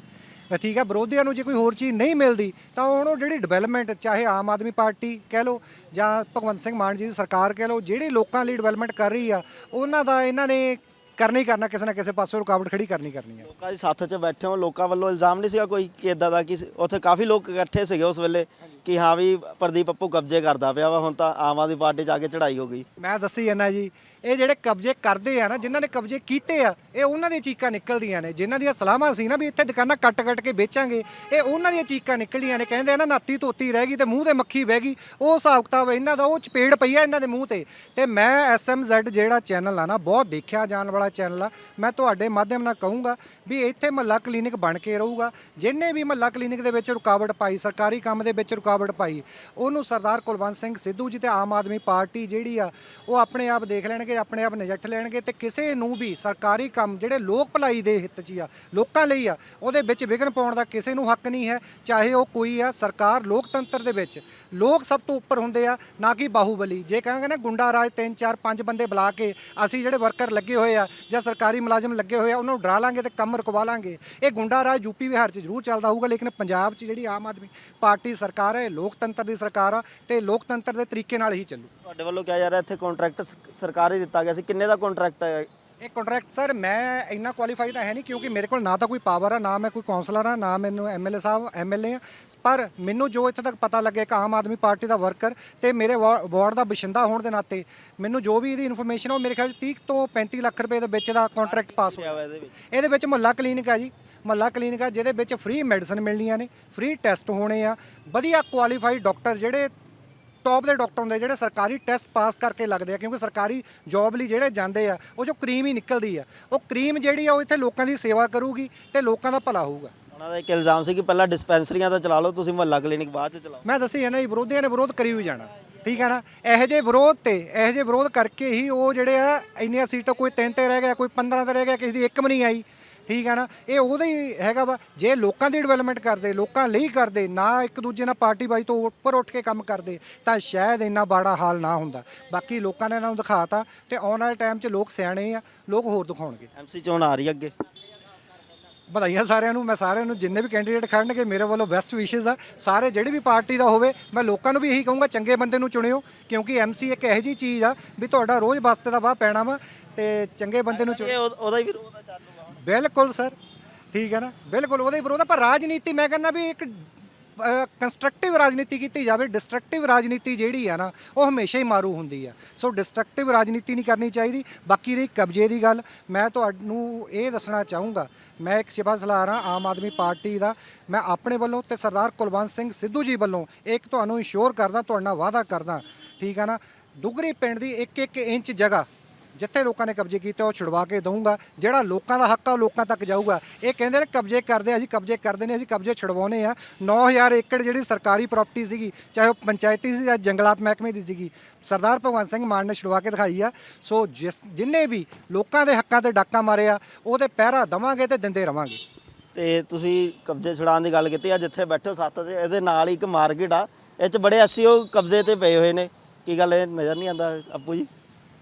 ਠੀਕ ਆ ਵਿਰੋਧੀਆਂ ਨੂੰ ਜੇ ਕੋਈ ਹੋਰ ਚੀਜ਼ ਨਹੀਂ ਮਿਲਦੀ ਤਾਂ ਹੁਣ ਉਹ ਜਿਹੜੀ ਡਿਵੈਲਪਮੈਂਟ ਚਾਹੇ ਆਮ ਆਦਮੀ ਪਾਰਟੀ ਕਹਿ ਲਓ ਜਾਂ ਭਗਵੰਤ ਸਿੰਘ ਮਾਨ ਜੀ ਦੀ ਸਰਕਾਰ ਕਹਿ ਲਓ ਜਿਹੜੀ ਲੋਕਾਂ ਲਈ ਡਿਵੈਲਪਮੈਂਟ ਕਰ ਰਹੀ ਆ ਉਹਨਾਂ ਦਾ ਇਹਨਾਂ ਨੇ ਕਰਨਾ ਹੀ ਕਰਨਾ ਕਿਸੇ ਨਾ ਕਿਸੇ ਪਾਸੇ ਰੁਕਾਵਟ ਖੜੀ ਕਰਨੀ ਕਰਨੀ ਆ। ਲੋਕਾਂ ਦੀ ਸੱਥ 'ਚ ਬੈਠੇ ਹੋ ਲੋਕਾਂ ਵੱਲੋਂ ਇਲਜ਼ਾਮ ਨਹੀਂ ਸੀਗਾ ਕੋਈ ਕਿ ਇਦਾਂ ਦਾ ਕਿ ਉੱਥੇ ਕਾਫੀ ਲੋਕ ਇਕੱਠੇ ਸੀਗੇ ਉਸ ਵੇਲੇ ਕਿ ਹਾਂ ਵੀ ਪ੍ਰਦੀਪ ਅੱਪੂ ਕਬਜ਼ੇ ਕਰਦਾ ਪਿਆ ਵਾ ਹੁਣ ਤਾਂ ਆਮ ਆਦਮੀ ਪਾਰਟੀ 'ਚ ਆ ਕੇ ਚੜ੍ਹਾਈ ਹੋ ਗਈ। ਮੈਂ ਦੱਸੀ ਜਾਂਦਾ ਜੀ ਇਹ ਜਿਹੜੇ ਕਬਜ਼ੇ ਕਰਦੇ ਆ ਨਾ, ਜਿਨ੍ਹਾਂ ਨੇ ਕਬਜ਼ੇ ਕੀਤੇ ਆ, ਇਹ ਉਹਨਾਂ ਦੀਆਂ ਚੀਕਾਂ ਨਿਕਲਦੀਆਂ ਨੇ। ਜਿਨ੍ਹਾਂ ਦੀਆਂ ਸਲਾਹਾਂ ਸੀ ਨਾ ਵੀ ਇੱਥੇ ਦੁਕਾਨਾਂ ਕੱਟ-ਕੱਟ ਕੇ ਵੇਚਾਂਗੇ, ਇਹ ਉਹਨਾਂ ਦੀਆਂ ਚੀਕਾਂ ਨਿਕਲੀਆਂ ਨੇ। ਕਹਿੰਦੇ ਆ ਨਾ, ਨਾਤੀ ਧੋਤੀ ਰਹਿ ਗਈ ਤੇ ਮੂੰਹ ਤੇ ਮੱਖੀ ਬਹਿ ਗਈ। ਉਹ ਹਿਸਾਬ ਕਿਤਾਬ ਇਹਨਾਂ ਦਾ, ਉਹ ਚਪੇੜ ਪਈ ਆ ਇਹਨਾਂ ਦੇ ਮੂੰਹ ਤੇ। ਤੇ ਮੈਂ ਐਸਐਮਜ਼ੈਡ ਜਿਹੜਾ ਚੈਨਲ ਆ ਨਾ, ਬਹੁਤ ਦੇਖਿਆ ਜਾਣ ਵਾਲਾ ਚੈਨਲ ਆ। ਮੈਂ ਤੁਹਾਡੇ ਮਾਧਿਅਮ ਨਾਲ ਕਹੂੰਗਾ ਵੀ ਇੱਥੇ ਮਹੱਲਾ ਕਲੀਨਿਕ ਬਣ ਕੇ ਰਹੂਗਾ। ਜਿੰਨੇ ਵੀ ਮਹੱਲਾ ਕਲੀਨਿਕ ਦੇ ਵਿੱਚ ਰੁਕਾਵਟ ਪਾਈ, ਸਰਕਾਰੀ ਕੰਮ ਦੇ ਵਿੱਚ ਰੁਕਾਵਟ ਪਾਈ, ਉਹਨੂੰ ਸਰਦਾਰ ਕੁਲਵੰਤ ਸਿੰਘ ਸਿੱਧੂ ਜੀ ਤੇ ਆਮ ਆਦਮੀ ਪਾਰਟੀ ਜਿਹੜੀ ਆ, ਉਹ ਆਪਣੇ ਆਪ ਦੇਖ ਲੈਣਗੇ ਆਪਣੇ ਆਪ ਨਜਿੱਠ ਲੈਣਗੇ ਤੇ ਕਿਸੇ ਨੂੰ ਵੀ ਸਰਕਾਰੀ ਕੰਮ ਜਿਹੜੇ ਲੋਕ ਭਲਾਈ ਦੇ ਹਿੱਤ 'ਚ ਆ, ਲੋਕਾਂ ਲਈ ਆ, ਉਹਦੇ ਵਿੱਚ ਵਿਘਨ ਪਾਉਣ ਦਾ ਕਿਸੇ ਨੂੰ ਹੱਕ ਨਹੀਂ ਹੈ, ਚਾਹੇ ਉਹ ਕੋਈ ਆ ਸਰਕਾਰ ਲੋਕਤੰਤਰ ਦੇ ਵਿੱਚ, ਲੋਕ ਸਭ ਤੋਂ ਉੱਪਰ ਹੁੰਦੇ ਆ, ਨਾ ਕਿ ਬਾਹੂਬਲੀ। ਜੇ ਕਹਾਂਗੇ ਨਾ ਗੁੰਡਾ ਰਾਜ ਤਿੰਨ, ਚਾਰ, ਪੰਜ ਬੰਦੇ ਬੁਲਾ ਕੇ ਅਸੀਂ ਜਿਹੜੇ ਵਰਕਰ ਲੱਗੇ ਹੋਏ ਆ ਜਾਂ ਸਰਕਾਰੀ ਮੁਲਾਜ਼ਮ ਲੱਗੇ ਹੋਏ ਆ, ਉਹਨਾਂ ਨੂੰ ਡਰਾ ਲਾਂਗੇ ਤੇ ਕੰਮ ਰੁਕਵਾ ਲਾਂਗੇ। ਇਹ ਗੁੰਡਾ ਰਾਜ ਯੂਪੀ ਬਿਹਾਰ 'ਚ ਜ਼ਰੂਰ ਚੱਲਦਾ ਹੋਊਗਾ, ਲੇਕਿਨ ਪੰਜਾਬ 'ਚ ਜਿਹੜੀ ਆਮ ਆਦਮੀ ਪਾਰਟੀ ਸਰਕਾਰ ਹੈ, ਇਹ ਲੋਕਤੰਤਰ ਦੀ ਸਰਕਾਰ ਆ ਤੇ ਲੋਕਤੰਤਰ ਦੇ ਤਰੀਕੇ ਨਾਲ ਹੀ ਚੱਲੂ। ਤੁਹਾਡੇ ਵੱਲੋਂ ਕਿਹਾ ਜਾ ਰਿਹਾ ਇੱਥੇ ਕੰਟਰੈਕਟ ਸਰਕਾਰ ਹੀ ਦਿੱਤਾ ਗਿਆ ਸੀ। ਕਿੰਨੇ ਦਾ ਕੰਟਰੈਕਟ ਹੈ? ਇਹ ਕੰਟਰੈਕਟ ਸਰ ਮੈਂ ਇੰਨਾ ਕੁਆਲੀਫਾਈਡ ਤਾਂ ਹੈ ਨਹੀਂ ਕਿਉਂਕਿ ਮੇਰੇ ਕੋਲ ਨਾ ਤਾਂ ਕੋਈ ਪਾਵਰ ਆ ਨਾ ਮੈਂ ਕੋਈ ਕਾਉਂਸਲਰ ਆ ਨਾ ਮੈਨੂੰ ਐਮਐਲਏ ਸਾਹਿਬ ਐਮਐਲਏ ਆ। ਪਰ ਮੈਨੂੰ ਜੋ ਇੱਥੇ ਤੱਕ ਪਤਾ ਲੱਗਿਆ ਕਿ ਆਮ ਆਦਮੀ ਪਾਰਟੀ ਦਾ ਵਰਕਰ ਤੇ ਮੇਰੇ ਵਾਰਡ ਦਾ ਬਸ਼ਿੰਦਾ ਹੋਣ ਦੇ ਨਾਤੇ ਮੈਨੂੰ ਜੋ ਵੀ ਇਹਦੀ ਇਨਫੋਰਮੇਸ਼ਨ ਉਹ ਮੇਰੇ ਖਿਆਲ 'ਚ 30 ਤੋਂ 35 ਲੱਖ ਰੁਪਏ ਦੇ ਵਿੱਚ ਦਾ ਕੰਟਰੈਕਟ ਪਾਸ ਹੋਇਆ। ਹੋਇਆ ਇਹਦੇ ਵਿੱਚ? ਇਹਦੇ ਵਿੱਚ ਮੁਹੱਲਾ ਕਲੀਨਿਕ ਆ ਜੀ। ਮੁਹੱਲਾ ਕਲੀਨਿਕ ਆ ਜਿਹਦੇ ਵਿੱਚ ਫ੍ਰੀ ਮੈਡੀਸਨ ਮਿਲਣੀਆਂ ਨੇ ਫ੍ਰੀ ਟੈਸਟ ਹੋਣੇ ਆ। ਵਧੀਆ ਕੁਆਲੀਫਾਈਡ ਡਾਕਟਰ ਜਿਹੜੇ ਟੌਪ ਦੇ ਡਾਕਟਰ ਹੁੰਦੇ ਜਿਹੜੇ ਸਰਕਾਰੀ ਟੈਸਟ ਪਾਸ ਕਰਕੇ ਲੱਗਦੇ ਆ ਕਿਉਂਕਿ ਸਰਕਾਰੀ ਜੌਬ ਲਈ ਜਿਹੜੇ ਜਾਂਦੇ ਆ ਉਹ ਜੋ ਕਰੀਮ ਹੀ ਨਿਕਲਦੀ ਆ ਉਹ ਕਰੀਮ ਜਿਹੜੀ ਆ ਉਹ ਇੱਥੇ ਲੋਕਾਂ ਦੀ ਸੇਵਾ ਕਰੂਗੀ ਤੇ ਲੋਕਾਂ ਦਾ ਭਲਾ ਹੋਊਗਾ। ਉਹਨਾਂ ਦਾ ਇੱਕ ਇਲਜ਼ਾਮ ਸੀ ਕਿ ਪਹਿਲਾਂ ਡਿਸਪੈਂਸਰੀਆਂ ਤਾਂ ਚਲਾ ਲਓ ਤੁਸੀਂ ਮੁਹੱਲਾ ਕਲੀਨਿਕ ਬਾਅਦ ਚ ਚਲਾਓ। ਮੈਂ ਦੱਸੀ ਜਾਂਦਾ ਜੀ ਵਿਰੋਧੀਆਂ ਨੇ ਵਿਰੋਧ ਕਰੀ ਹੋਈ ਜਾਣਾ ਠੀਕ ਹੈ ਨਾ? ਇਹੋ ਜਿਹੇ ਵਿਰੋਧ ਤੇ ਇਹੋ ਜਿਹੇ ਵਿਰੋਧ ਕਰਕੇ ਹੀ ਉਹ ਜਿਹੜੇ ਆ ਇੰਨੀਆਂ ਸੀਟਾਂ ਕੋਈ ਤਿੰਨ ਤੇ ਰਹਿ ਗਿਆ ਕੋਈ 15 ਤੇ ਰਹਿ ਗਿਆ ਕਿਸੇ ਦੀ ਇੱਕ ਵੀ ਨਹੀਂ ਆਈ। ਠੀਕ ਹੈ ਨਾ? ਇਹ ਉਹਦਾ ਹੀ ਹੈਗਾ ਵਾ। ਜੇ ਲੋਕਾਂ ਦੀ ਡਿਵੈਲਪਮੈਂਟ ਕਰਦੇ ਲੋਕਾਂ ਲਈ ਕਰਦੇ ਨਾ ਇੱਕ ਦੂਜੇ ਨਾਲ ਪਾਰਟੀ ਬਾਜੀ ਤੋਂ ਉੱਪਰ ਉੱਠ ਕੇ ਕੰਮ ਕਰਦੇ ਤਾਂ ਸ਼ਾਇਦ ਇੰਨਾ ਬਾੜਾ ਹਾਲ ਨਾ ਹੁੰਦਾ। ਬਾਕੀ ਲੋਕਾਂ ਨੇ ਇਹਨਾਂ ਨੂੰ ਦਿਖਾਤਾ ਤੇ ਆਉਣ ਵਾਲੇ ਟਾਈਮ 'ਚ ਲੋਕ ਸਿਆਣੇ ਆ ਲੋਕ ਹੋਰ ਦਿਖਾਉਣਗੇ। ਐਮਸੀ ਚੋਣ ਆ ਰਹੀ ਹੈ ਅੱਗੇ। ਵਧਾਈਆਂ ਸਾਰਿਆਂ ਨੂੰ ਮੈਂ ਸਾਰਿਆਂ ਨੂੰ ਜਿੰਨੇ ਵੀ ਕੈਂਡੀਡੇਟ ਖੜਨਗੇ ਮੇਰੇ ਵੱਲੋਂ ਬੈਸਟ ਵਿਸ਼ੇਸ ਆ। ਸਾਰੇ ਜਿਹੜੀ ਵੀ ਪਾਰਟੀ ਦਾ ਹੋਵੇ ਮੈਂ ਲੋਕਾਂ ਨੂੰ ਵੀ ਇਹੀ ਕਹੂੰਗਾ ਚੰਗੇ ਬੰਦੇ ਨੂੰ ਚੁਣਿਓ ਕਿਉਂਕਿ ਐਮਸੀ ਇੱਕ ਇਹੋ ਜੀ ਚੀਜ਼ ਆ ਵੀ ਤੁਹਾਡਾ ਰੋਜ਼ ਬਸਤੇ ਦਾ ਵਾਹ ਪੈਣਾ ਵਾ ਤੇ ਚੰਗੇ ਬੰਦੇ ਨੂੰ ਚੁਣਿਓ ਉਹਦਾ ਹੀ ਵਿਰੋਧ ਆ ਚਾਲੂ। ਬਿਲਕੁਲ ਸਰ ਠੀਕ ਹੈ ਨਾ? ਬਿਲਕੁਲ ਉਹਦੇ ਵਿਰੋਧ ਆ, ਪਰ ਰਾਜਨੀਤੀ ਮੈਂ ਕਹਿੰਦਾ ਵੀ ਇੱਕ ਕੰਸਟਰਕਟਿਵ ਰਾਜਨੀਤੀ ਕੀਤੀ ਜਾਵੇ ਡਿਸਟਰਕਟਿਵ ਰਾਜਨੀਤੀ ਜਿਹੜੀ ਆ ਨਾ ਉਹ ਹਮੇਸ਼ਾ ਹੀ ਮਾਰੂ ਹੁੰਦੀ ਆ ਸੋ ਡਿਸਟਰਕਟਿਵ ਰਾਜਨੀਤੀ ਨਹੀਂ ਕਰਨੀ ਚਾਹੀਦੀ। ਬਾਕੀ ਰਹੀ ਕਬਜ਼ੇ ਦੀ ਗੱਲ। ਮੈਂ ਤੁਹਾਨੂੰ ਇਹ ਦੱਸਣਾ ਚਾਹੂੰਗਾ ਮੈਂ ਇੱਕ ਸਿਵਾ ਸਲਾਰ ਹਾਂ ਆਮ ਆਦਮੀ ਪਾਰਟੀ ਦਾ। ਮੈਂ ਆਪਣੇ ਵੱਲੋਂ ਤੇ ਸਰਦਾਰ ਕੁਲਵੰਤ ਸਿੰਘ ਸਿੱਧੂ ਜੀ ਵੱਲੋਂ ਇੱਕ ਤੁਹਾਨੂੰ ਇੰਸ਼ੋਰ ਕਰਦਾ ਤੁਹਾਡੇ ਨਾਲ ਵਾਅਦਾ ਕਰਦਾ ਠੀਕ ਆ ਨਾ? ਦੁਗਰੀ ਪਿੰਡ ਦੀ ਇੱਕ ਇੱਕ ਇੰਚ ਜਗ੍ਹਾ ਜਿੱਥੇ ਲੋਕਾਂ ਨੇ ਕਬਜ਼ੇ ਕੀਤੇ, ਉਹ ਛੁਡਵਾ ਕੇ ਦਊਂਗਾ। ਜਿਹੜਾ ਲੋਕਾਂ ਦਾ ਹੱਕ ਆ, ਉਹ ਲੋਕਾਂ ਤੱਕ ਜਾਊਗਾ। ਇਹ ਕਹਿੰਦੇ ਨੇ, ਕਬਜ਼ੇ ਕਰਦੇ ਆ ਅਸੀਂ ਕਬਜ਼ੇ ਕਰਦੇ ਨੇ, ਅਸੀਂ ਕਬਜ਼ੇ ਛੁਡਵਾਉਨੇ ਆ। 9000 ਏਕੜ ਜਿਹੜੀ ਸਰਕਾਰੀ ਪ੍ਰਾਪਰਟੀ ਸੀਗੀ, ਚਾਹੇ ਉਹ ਪੰਚਾਇਤੀ ਸੀ ਜਾਂ ਜੰਗਲਾਤ ਮਹਿਕਮੇ ਦੀ ਸੀਗੀ, ਸਰਦਾਰ ਭਗਵੰਤ ਸਿੰਘ ਮਾਨ ਨੇ ਛੁਡਵਾ ਕੇ ਦਿਖਾਈ ਆ। ਸੋ ਜਿਸ, ਜਿੰਨੇ ਵੀ ਲੋਕਾਂ ਦੇ ਹੱਕਾਂ ਤੇ ਡਾਕਾ ਮਾਰੇ ਮਾਰਿਆ ਉਹਦੇ ਪਹਿਰਾ ਦਵਾਂਗੇ ਤੇ ਦਿੰਦੇ ਰਵਾਂਗੇ। ਤੇ ਤੁਸੀਂ ਕਬਜ਼ੇ ਛੁਡਾਉਣ ਦੀ ਗੱਲ ਕੀਤੀ ਆ ਜਿੱਥੇ ਬੈਠੇ ਸੱਤ ਤੇ ਇਹਦੇ ਨਾਲ ਹੀ ਇੱਕ ਮਾਰਕੀਟ ਆ। ਇਹ ਚ ਬੜੇ ਐਸਈਓ ਕਬਜ਼ੇ ਤੇ ਪਏ ਹੋਏ ਨੇ। ਕੀ ਗੱਲ, ਇਹ ਨਜ਼ਰ ਨਹੀਂ ਆਉਂਦਾ ਆਪੂ ਜੀ?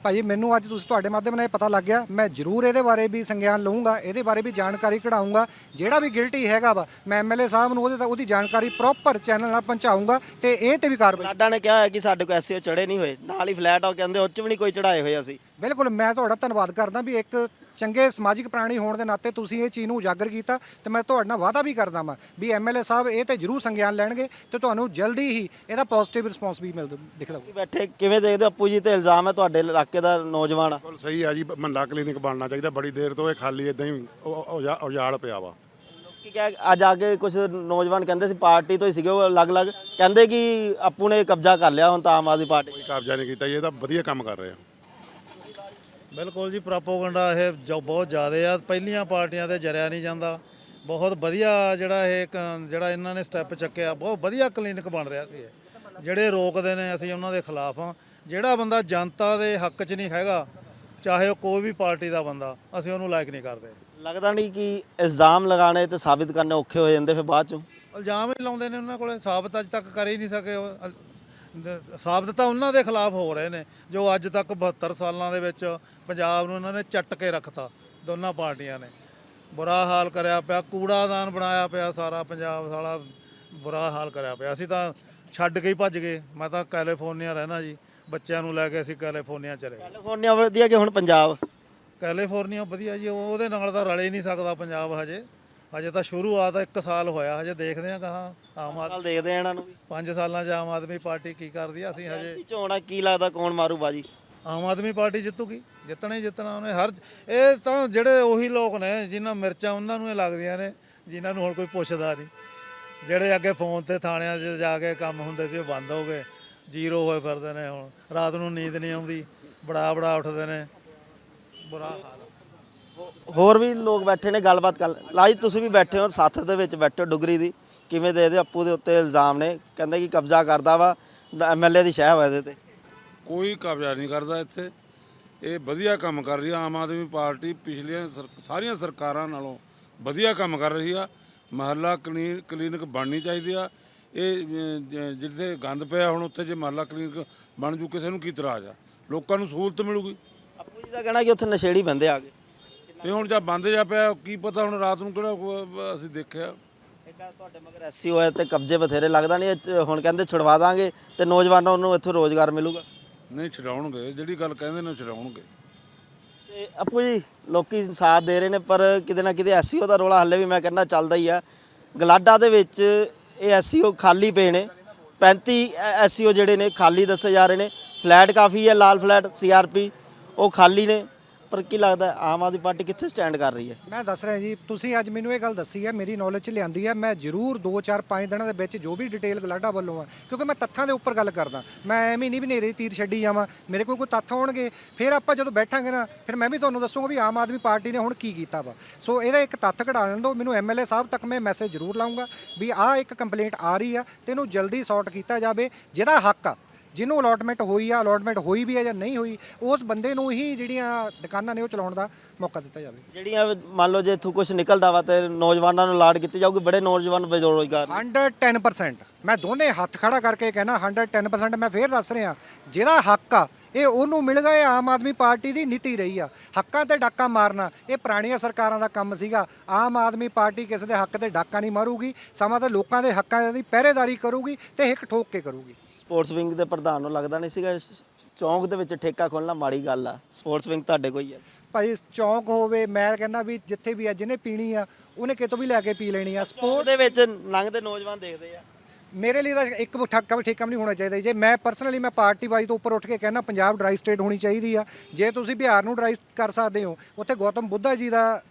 ਭਾਜੀ ਮੈਨੂੰ ਅੱਜ ਤੁਸੀਂ ਤੁਹਾਡੇ ਮਾਧਿਅਮ ਨਾਲ ਇਹ ਪਤਾ ਲੱਗ ਗਿਆ। ਮੈਂ ਜ਼ਰੂਰ ਇਹਦੇ ਬਾਰੇ ਵੀ ਸੰਗਿਆਨ ਲਵਾਂਗਾ ਇਹਦੇ ਬਾਰੇ ਵੀ ਜਾਣਕਾਰੀ ਕਢਾਊਂਗਾ। ਜਿਹੜਾ ਵੀ ਗਿਲਟੀ ਹੈਗਾ ਵਾ ਮੈਂ ਐਮਐਲਏ ਸਾਹਿਬ ਨੂੰ ਉਹਦੇ ਉਹਦੀ ਜਾਣਕਾਰੀ ਪ੍ਰੋਪਰ ਚੈਨਲ ਨਾਲ ਪਹੁੰਚਾਊਂਗਾ ਤੇ ਇਹ ਤੇ ਵੀ ਕਾਰਵਾਈ ਲਾਡਾ ਨੇ ਕਿਹਾ ਹੈ ਕਿ ਸਾਡੇ ਕੋਲ ਐਸਈਓ ਚੜੇ ਨਹੀਂ ਹੋਏ। ਨਾਲ ਹੀ ਫਲੈਟ ਆ ਕਹਿੰਦੇ ਉਹ ਚ ਵੀ ਨਹੀਂ ਕੋਈ ਚੜਾਏ ਹੋਏ ਅਸੀਂ। ਬਿਲਕੁਲ ਮੈਂ ਤੁਹਾਡਾ ਧੰਨਵਾਦ ਕਰਦਾ ਵੀ ਇੱਕ ਚੰਗੇ ਸਮਾਜਿਕ ਪ੍ਰਾਣੀ ਹੋਣ ਦੇ ਨਾਤੇ ਤੁਸੀਂ ਇਹ ਚੀਜ਼ ਨੂੰ ਉਜਾਗਰ ਕੀਤਾ ਤੇ ਮੈਂ ਤੁਹਾਡੇ ਨਾਲ ਵਾਅਦਾ ਵੀ ਕਰਦਾ ਵਾਂ ਵੀ ਐਮਐਲਏ ਸਾਹਿਬ ਇਹ ਤੇ ਜ਼ਰੂਰ ਸੰਗਿਆਨ ਲੈਣਗੇ ਤੇ ਤੁਹਾਨੂੰ ਜਲਦੀ ਹੀ ਇਹਦਾ ਪੋਜ਼ਿਟਿਵ ਰਿਸਪੌਂਸ ਵੀ ਮਿਲ ਦਿਖਦਾ ਕੀ ਬੈਠੇ ਕਿਵੇਂ ਦੇਖਦੇ ਹੋ ਅੱਪੂ ਜੀ ਤੇ ਇਲਜ਼ਾਮ ਹੈ ਤੁਹਾਡੇ ਇਲਾਕੇ ਦਾ ਨੌਜਵਾਨ? ਆ ਬਿਲਕੁਲ ਸਹੀ ਆ ਜੀ ਮਹੱਲਾ ਕਲੀਨਿਕ ਬਣਨਾ ਚਾਹੀਦਾ ਬੜੀ ਦੇਰ ਤੋਂ ਇਹ ਖਾਲੀ ਇਦਾਂ ਹੀ ਉਜਾੜ ਪਿਆ ਵਾ। ਕੀ ਕਹਿ ਅੱਜ ਆ ਕੇ ਕੁਝ ਨੌਜਵਾਨ ਕਹਿੰਦੇ ਸੀ ਪਾਰਟੀ ਤੋਂ ਹੀ ਸੀਗੇ ਉਹ ਅਲੱਗ-ਅਲੱਗ ਕਹਿੰਦੇ ਕਿ ਅੱਪੂ ਨੇ ਕਬਜ਼ਾ ਕਰ ਲਿਆ ਹੁਣ ਤਾਂ ਆਮ ਆਦਮੀ ਪਾਰਟੀ। ਕੋਈ ਕਬਜ਼ਾ ਨਹੀਂ ਕੀਤਾ ਜੀ ਇਹ ਤਾਂ ਵਧੀਆ ਕੰਮ ਕਰ ਰਹੇ ਆ। ਬਿਲਕੁਲ ਜੀ ਪ੍ਰਾਪੋਗੰਡਾ ਇਹ ਜੋ ਬਹੁਤ ਜ਼ਿਆਦਾ ਆ। ਪਹਿਲੀਆਂ ਪਾਰਟੀਆਂ ਤੇ ਜਰਿਆ ਨਹੀਂ ਜਾਂਦਾ। ਬਹੁਤ ਵਧੀਆ ਜਿਹੜਾ ਇਹ ਕ- ਜਿਹੜਾ ਇਹਨਾਂ ਨੇ ਸਟੈਪ ਚੱਕਿਆ ਬਹੁਤ ਵਧੀਆ ਕਲੀਨਿਕ ਬਣ ਰਿਹਾ ਸੀ ਇਹ। ਜਿਹੜੇ ਰੋਕਦੇ ਨੇ ਅਸੀਂ ਉਹਨਾਂ ਦੇ ਖਿਲਾਫ ਆ ਜਿਹੜਾ ਬੰਦਾ ਜਨਤਾ ਦੇ ਹੱਕ 'ਚ ਨਹੀਂ ਹੈਗਾ ਚਾਹੇ ਉਹ ਕੋਈ ਵੀ ਪਾਰਟੀ ਦਾ ਬੰਦਾ ਅਸੀਂ ਉਹਨੂੰ ਲਾਇਕ ਨਹੀਂ ਕਰਦੇ। ਲੱਗਦਾ ਨਹੀਂ ਕਿ ਇਲਜ਼ਾਮ ਲਗਾਣੇ ਤੇ ਸਾਬਿਤ ਕਰਨੇ ਔਖੇ ਹੋ ਜਾਂਦੇ ਫਿਰ ਬਾਅਦ ਚੋਂ? ਇਲਜ਼ਾਮ ਹੀ ਲਾਉਂਦੇ ਨੇ ਉਹਨਾਂ ਕੋਲੇ ਸਾਬਤ ਅੱਜ ਤੱਕ ਕਰ ਹੀ ਨਹੀਂ ਸਕੇ ਉਹ। ਅਲ- ਸਾਬਤ ਤਾਂ ਉਹਨਾਂ ਦੇ ਖਿਲਾਫ ਹੋ ਰਹੇ ਨੇ ਜੋ ਅੱਜ ਤੱਕ 72 ਸਾਲਾਂ ਦੇ ਵਿੱਚ ਪੰਜਾਬ ਨੂੰ ਉਹਨਾਂ ਨੇ ਚੱਟ ਕੇ ਰੱਖਤਾ ਦੋਨਾਂ ਪਾਰਟੀਆਂ ਨੇ। ਬੁਰਾ ਹਾਲ ਕਰਿਆ ਪਿਆ ਕੂੜਾਦਾਨ ਬਣਾਇਆ ਪਿਆ ਸਾਰਾ ਪੰਜਾਬ ਸਾਲਾ ਬੁਰਾ ਹਾਲ ਕਰਿਆ ਪਿਆ। ਅਸੀਂ ਤਾਂ ਛੱਡ ਕੇ ਹੀ ਭੱਜ ਗਏ ਮੈਂ ਤਾਂ ਕੈਲੀਫੋਰਨੀਆ ਰਹਿਣਾ ਜੀ ਬੱਚਿਆਂ ਨੂੰ ਲੈ ਕੇ ਅਸੀਂ ਕੈਲੀਫੋਰਨੀਆ ਚਲੇ ਗਏ। ਕੈਲੀਫੋਰਨੀਆ ਵਧੀਆ ਕਿ ਹੁਣ ਪੰਜਾਬ। ਕੈਲੀਫੋਰਨੀਆ ਵਧੀਆ ਜੀ ਉਹ- ਉਹਦੇ ਨਾਲ ਤਾਂ ਰਲੇ ਨਹੀਂ ਸਕਦਾ ਪੰਜਾਬ ਹਜੇ। ਹਜੇ ਤਾਂ ਸ਼ੁਰੂਆਤ ਆ, ਇੱਕ ਸਾਲ ਹੋਇਆ ਹਜੇ ਦੇਖਦੇ ਆ ਕਹਾਂ ਆਮ ਆਦਮੀ ਕੱਲ ਦੇਖਦੇ ਆ ਇਹਨਾਂ ਨੂੰ ਵੀ। ਪੰਜ ਸਾਲਾਂ 'ਚ ਆਮ ਆਦਮੀ ਪਾਰਟੀ ਕੀ ਕਰਦੀ ਆ ਅਸੀਂ ਹਜੇ ਚੋਣਾ ਕੀ ਲੱਗਦਾ ਕੌਣ ਮਾਰੂ ਬਾਜੀ? ਆਮ ਆਦਮੀ ਪਾਰਟੀ ਜਿੱਤੂਗੀ ਜਿੱਤਣਾ ਹੀ ਜਿੱਤਣਾ ਉਹਨੇ ਹਰ ਇਹ ਤਾਂ ਜਿਹੜੇ ਉਹੀ ਲੋਕ ਨੇ ਜਿਨ੍ਹਾਂ ਮਿਰਚਾਂ ਉਹਨਾਂ ਨੂੰ ਹੀ ਲੱਗਦੀਆਂ ਨੇ ਜਿਨ੍ਹਾਂ ਨੂੰ ਹੁਣ ਕੋਈ ਪੁੱਛਦਾ ਨਹੀਂ। ਜਿਹੜੇ ਅੱਗੇ ਫੋਨ ਤੇ ਥਾਣਿਆਂ 'ਚ ਜਾ ਕੇ ਕੰਮ ਹੁੰਦੇ ਸੀ ਉਹ ਬੰਦ ਹੋ ਗਏ ਜ਼ੀਰੋ ਹੋਏ ਫਿਰਦੇ ਨੇ ਹੁਣ। ਰਾਤ ਨੂੰ ਨੀਂਦ ਨਹੀਂ ਆਉਂਦੀ ਬੜਾ ਬੜਾ ਉੱਠਦੇ ਨੇ। ਬੁਰਾ ਹਾਲ। ਹੋਰ ਵੀ ਲੋਕ ਬੈਠੇ ਨੇ ਗੱਲਬਾਤ ਕਰ ਲਾਈ ਤੁਸੀਂ ਵੀ ਬੈਠੇ ਹੋ ਸਾਥ ਦੇ ਵਿੱਚ ਬੈਠੇ ਡੁਗਰੀ ਦੀ। ਕਿਵੇਂ ਦੇ ਦੇ ਅੱਪੂ ਦੇ ਉੱਤੇ ਇਲਜ਼ਾਮ ਨੇ? ਕਹਿੰਦੇ ਕਿ ਕਬਜ਼ਾ ਕਰਦਾ ਵਾ ਐਮਐਲਏ ਦੀ ਸ਼ਹਿ ਵਾ ਇਹਦੇ ਤੇ। ਕੋਈ ਕਬਜ਼ਾ ਨਹੀਂ ਕਰਦਾ ਇੱਥੇ। ਇਹ ਵਧੀਆ ਕੰਮ ਕਰ ਰਹੀ ਆ ਆਮ ਆਦਮੀ ਪਾਰਟੀ ਪਿਛਲੀਆਂ ਸਰ- ਸਾਰੀਆਂ ਸਰਕਾਰਾਂ ਨਾਲੋਂ ਵਧੀਆ ਕੰਮ ਕਰ ਰਹੀ ਆ। ਮਹੱਲਾ ਕਲੀਨ ਕਲੀਨਿਕ ਬਣਨੀ ਚਾਹੀਦੀ ਆ। ਇਹ ਜ- ਜਿੱਥੇ ਗੰਦ ਪਿਆ ਹੁਣ ਉੱਥੇ ਜੇ ਮਹੱਲਾ ਕਲੀਨਿਕ ਬਣ ਜੂ ਕਿਸੇ ਨੂੰ ਕੀ ਇਤਰਾਜ਼ ਆ? ਲੋਕਾਂ ਨੂੰ ਸਹੂਲਤ ਮਿਲੂਗੀ। ਅੱਪੂ ਜੀ ਦਾ ਕਹਿਣਾ ਕਿ ਉੱਥੇ ਨਸ਼ੇੜੀ ਬੰਦੇ ਆ ਗਏ। ਇਹ ਹੁਣ ਜਾਂ ਬੰਦ ਜਾ ਪਿਆ ਕੀ ਪਤਾ ਹੁਣ ਰਾਤ ਨੂੰ ਕਿਹੜਾ ਕੋ- ਅਸੀਂ ਦੇਖਿਆ। ਆ ਤੁਹਾਡੇ ਮਗਰ ਐਸੀ ਹੋਇਆ ਤੇ ਕਬਜ਼ੇ ਬਥੇਰੇ ਲੱਗਦਾ ਨਹੀਂ ਇਹ ਹੁਣ ਕਹਿੰਦੇ ਛੁਡਵਾ ਦਾਂਗੇ ਤੇ ਨੌਜਵਾਨਾਂ ਨੂੰ ਇੱਥੋਂ ਰੋਜ਼ਗਾਰ ਮਿਲੂਗਾ। ਨਹੀਂ ਛਡਾਉਣਗੇ ਜਿਹੜੀ ਗੱਲ ਕਹਿੰਦੇ ਨੇ ਛਡਾਉਣਗੇ। ਤੇ ਆਪੂ ਜੀ ਲੋਕੀ ਸਾਥ ਦੇ ਰਹੇ ਨੇ ਪਰ ਕਿਤੇ ਨਾ ਕਿਤੇ ਐਸਈਓ ਦਾ ਰੋਲਾ ਹੱਲੇ ਵੀ ਮੈਂ ਕਹਿੰਦਾ ਚੱਲਦਾ ਹੀ ਆ। ਗਲਾਡਾ ਦੇ ਵਿੱਚ ਇਹ ਐਸਈਓ ਖਾਲੀ ਪਏ ਨੇ 35 ਐਸਈਓ ਜਿਹੜੇ ਨੇ ਖਾਲੀ ਦੱਸੇ ਜਾ ਰਹੇ ਨੇ। ਫਲੈਟ ਕਾਫੀ ਹੈ ਲਾਲ ਫਲੈਟ ਸੀਆਰਪੀ ਉਹ ਖਾਲੀ ਨੇ। ਪਰ ਕੀ ਲੱਗਦਾ ਆਮ ਆਦਮੀ ਪਾਰਟੀ ਕਿੱਥੇ ਸਟੈਂਡ ਕਰ ਰਹੀ ਹੈ? ਮੈਂ ਦੱਸ ਰਿਹਾ ਜੀ, ਤੁਸੀਂ ਅੱਜ ਮੈਨੂੰ ਇਹ ਗੱਲ ਦੱਸੀ ਹੈ, ਮੇਰੀ ਨੌਲੇਜ 'ਚ ਲਿਆਂਦੀ ਹੈ, ਮੈਂ ਜ਼ਰੂਰ 2 4 5 ਦਿਨਾਂ ਦੇ ਵਿੱਚ ਜੋ ਵੀ ਡਿਟੇਲ ਗਲਾਡਾ ਵੱਲੋਂ ਆ, ਕਿਉਂਕਿ ਮੈਂ ਤੱਥਾਂ ਦੇ ਉੱਪਰ ਗੱਲ ਕਰਦਾ, ਮੈਂ ਐਵੇਂ ਨਹੀਂ ਵੀ ਨੇਰੇ ਤੀਰ ਛੱਡੀ ਜਾਵਾਂ, ਮੇਰੇ ਕੋਲ ਕੋਈ ਤੱਥ ਹੋਣਗੇ, ਫਿਰ ਆਪਾਂ ਜਦੋਂ ਬੈਠਾਂਗੇ ਨਾ, ਫਿਰ ਮੈਂ ਵੀ ਤੁਹਾਨੂੰ ਦੱਸੂਗਾ ਵੀ ਆਮ ਆਦਮੀ ਪਾਰਟੀ ਨੇ ਹੁਣ ਕੀ ਕੀਤਾ ਵਾ। ਸੋ ਇਹਦਾ ਇੱਕ ਤੱਥ ਕਢਾਉਣ ਦਿਓ, ਮੈਨੂੰ ਐਮਐਲਏ ਸਾਹਿਬ ਤੱਕ ਮੈਂ ਮੈਸੇਜ ਜ਼ਰੂਰ ਲਾਉਂਗਾ ਵੀ ਆਹ ਇੱਕ ਕੰਪਲੇਂਟ ਆ ਰਹੀ ਆ, ਤੇ ਇਹਨੂੰ ਜਲਦੀ ਸੌਰਟ ਕੀਤਾ ਜਾਵੇ, ਜਿਹਦਾ ਹੱਕ ਆ ਜਿਹਨੂੰ ਅਲਾਟਮੈਂਟ ਹੋਈ ਆ ਅਲਾਟਮੈਂਟ ਹੋਈ ਵੀ ਹੈ ਜਾਂ ਨਹੀਂ ਹੋਈ ਉਸ ਬੰਦੇ ਨੂੰ ਹੀ ਜਿਹੜੀਆਂ ਦੁਕਾਨਾਂ ਨੇ ਉਹ ਚਲਾਉਣ ਦਾ ਮੌਕਾ ਦਿੱਤਾ ਜਾਵੇ। ਜਿਹੜੀਆਂ ਮੰਨ ਲਓ ਜੇ ਇੱਥੋਂ ਕੁਝ ਨਿਕਲਦਾ ਵਾ ਤੇ ਨੌਜਵਾਨਾਂ ਨੂੰ ਲਾੜ ਕੀਤੀ ਜਾਊਗੀ ਬੜੇ ਨੌਜਵਾਨ ਬੇਰੁਜ਼ਗਾਰ ਨੇ। 110% ਮੈਂ ਦੋਨੇ ਹੱਥ ਖੜਾ ਕਰਕੇ ਕਹਿਣਾ 110% ਮੈਂ ਫੇਰ ਦੱਸ ਰਿਹਾ ਜਿਹਦਾ ਹੱਕ ਆ ਇਹ ਉਹਨੂੰ ਮਿਲਗਾ ਇਹ ਆਮ ਆਦਮੀ ਪਾਰਟੀ ਦੀ ਨੀਤੀ ਰਹੀ ਆ। ਹੱਕਾਂ ਤੇ ਡਾਕਾ ਮਾਰਨਾ ਇਹ ਪੁਰਾਣੀਆਂ ਸਰਕਾਰਾਂ ਦਾ ਕੰਮ ਸੀਗਾ। ਆਮ ਆਦਮੀ ਪਾਰਟੀ ਕਿਸੇ ਦੇ ਹੱਕ ਤੇ ਡਾਕਾ ਨਹੀਂ ਮਾਰੂਗੀ ਸਮਾਂ ਤੇ ਲੋਕਾਂ ਦੇ ਹੱਕਾਂ ਦੀ ਪਹਿਰੇਦਾਰੀ ਕਰੂਗੀ ਤੇ ਹਿੱਕ ਠੋਕ ਕੇ ਕਰੂਗੀ। ਸਪੋਰਟਸ ਵਿੰਗ ਦੇ ਪ੍ਰਧਾਨ ਨੂੰ ਲੱਗਦਾ ਨਹੀਂ ਸੀਗਾ ਇਸ ਚੌਂਕ ਦੇ ਵਿੱਚ ਠੇਕਾ ਖੋਲਣਾ ਮਾੜੀ ਗੱਲ ਆ। ਸਪੋਰਟਸ ਵਿੰਗ ਤੁਹਾਡੇ ਕੋਈ ਹੈ ਭਾਈ ਚੌਂਕ ਹੋਵੇ ਮੈਂ ਕਹਿੰਦਾ ਵੀ ਜਿੱਥੇ ਵੀ ਆ ਜਿਹਨੇ ਪੀਣੀ ਆ ਉਹਨੇ ਕਿਤੋਂ ਵੀ ਲੈ ਕੇ ਪੀ ਲੈਣੀ ਆ। ਸਪੋਰਟ ਦੇ ਵਿੱਚ ਲੰਘਦੇ ਨੌਜਵਾਨ ਦੇਖਦੇ ਆ। ਮੇਰੇ ਲਈ ਤਾਂ ਇੱਕ ਠੱਕਾ ਵੀ ਠੇਕਾ ਵੀ ਨਹੀਂ ਹੋਣਾ ਚਾਹੀਦਾ ਜੇ। ਮੈਂ ਪਰਸਨਲੀ ਮੈਂ ਪਾਰਟੀ ਵਾਈ ਤੋਂ ਉੱਪਰ ਉੱਠ ਕੇ ਕਹਿੰਦਾ ਪੰਜਾਬ ਡਰਾਈ ਸਟੇਟ ਹੋਣੀ ਚਾਹੀਦੀ ਆ। ਜੇ ਤੁਸੀਂ ਬਿਹਾਰ ਨੂੰ ਡਰਾਈ ਕਰ ਸਕਦੇ ਹੋ ਉੱਥੇ ਗੌਤਮ ਬੁੱਧਾ ਜੀ ਦਾ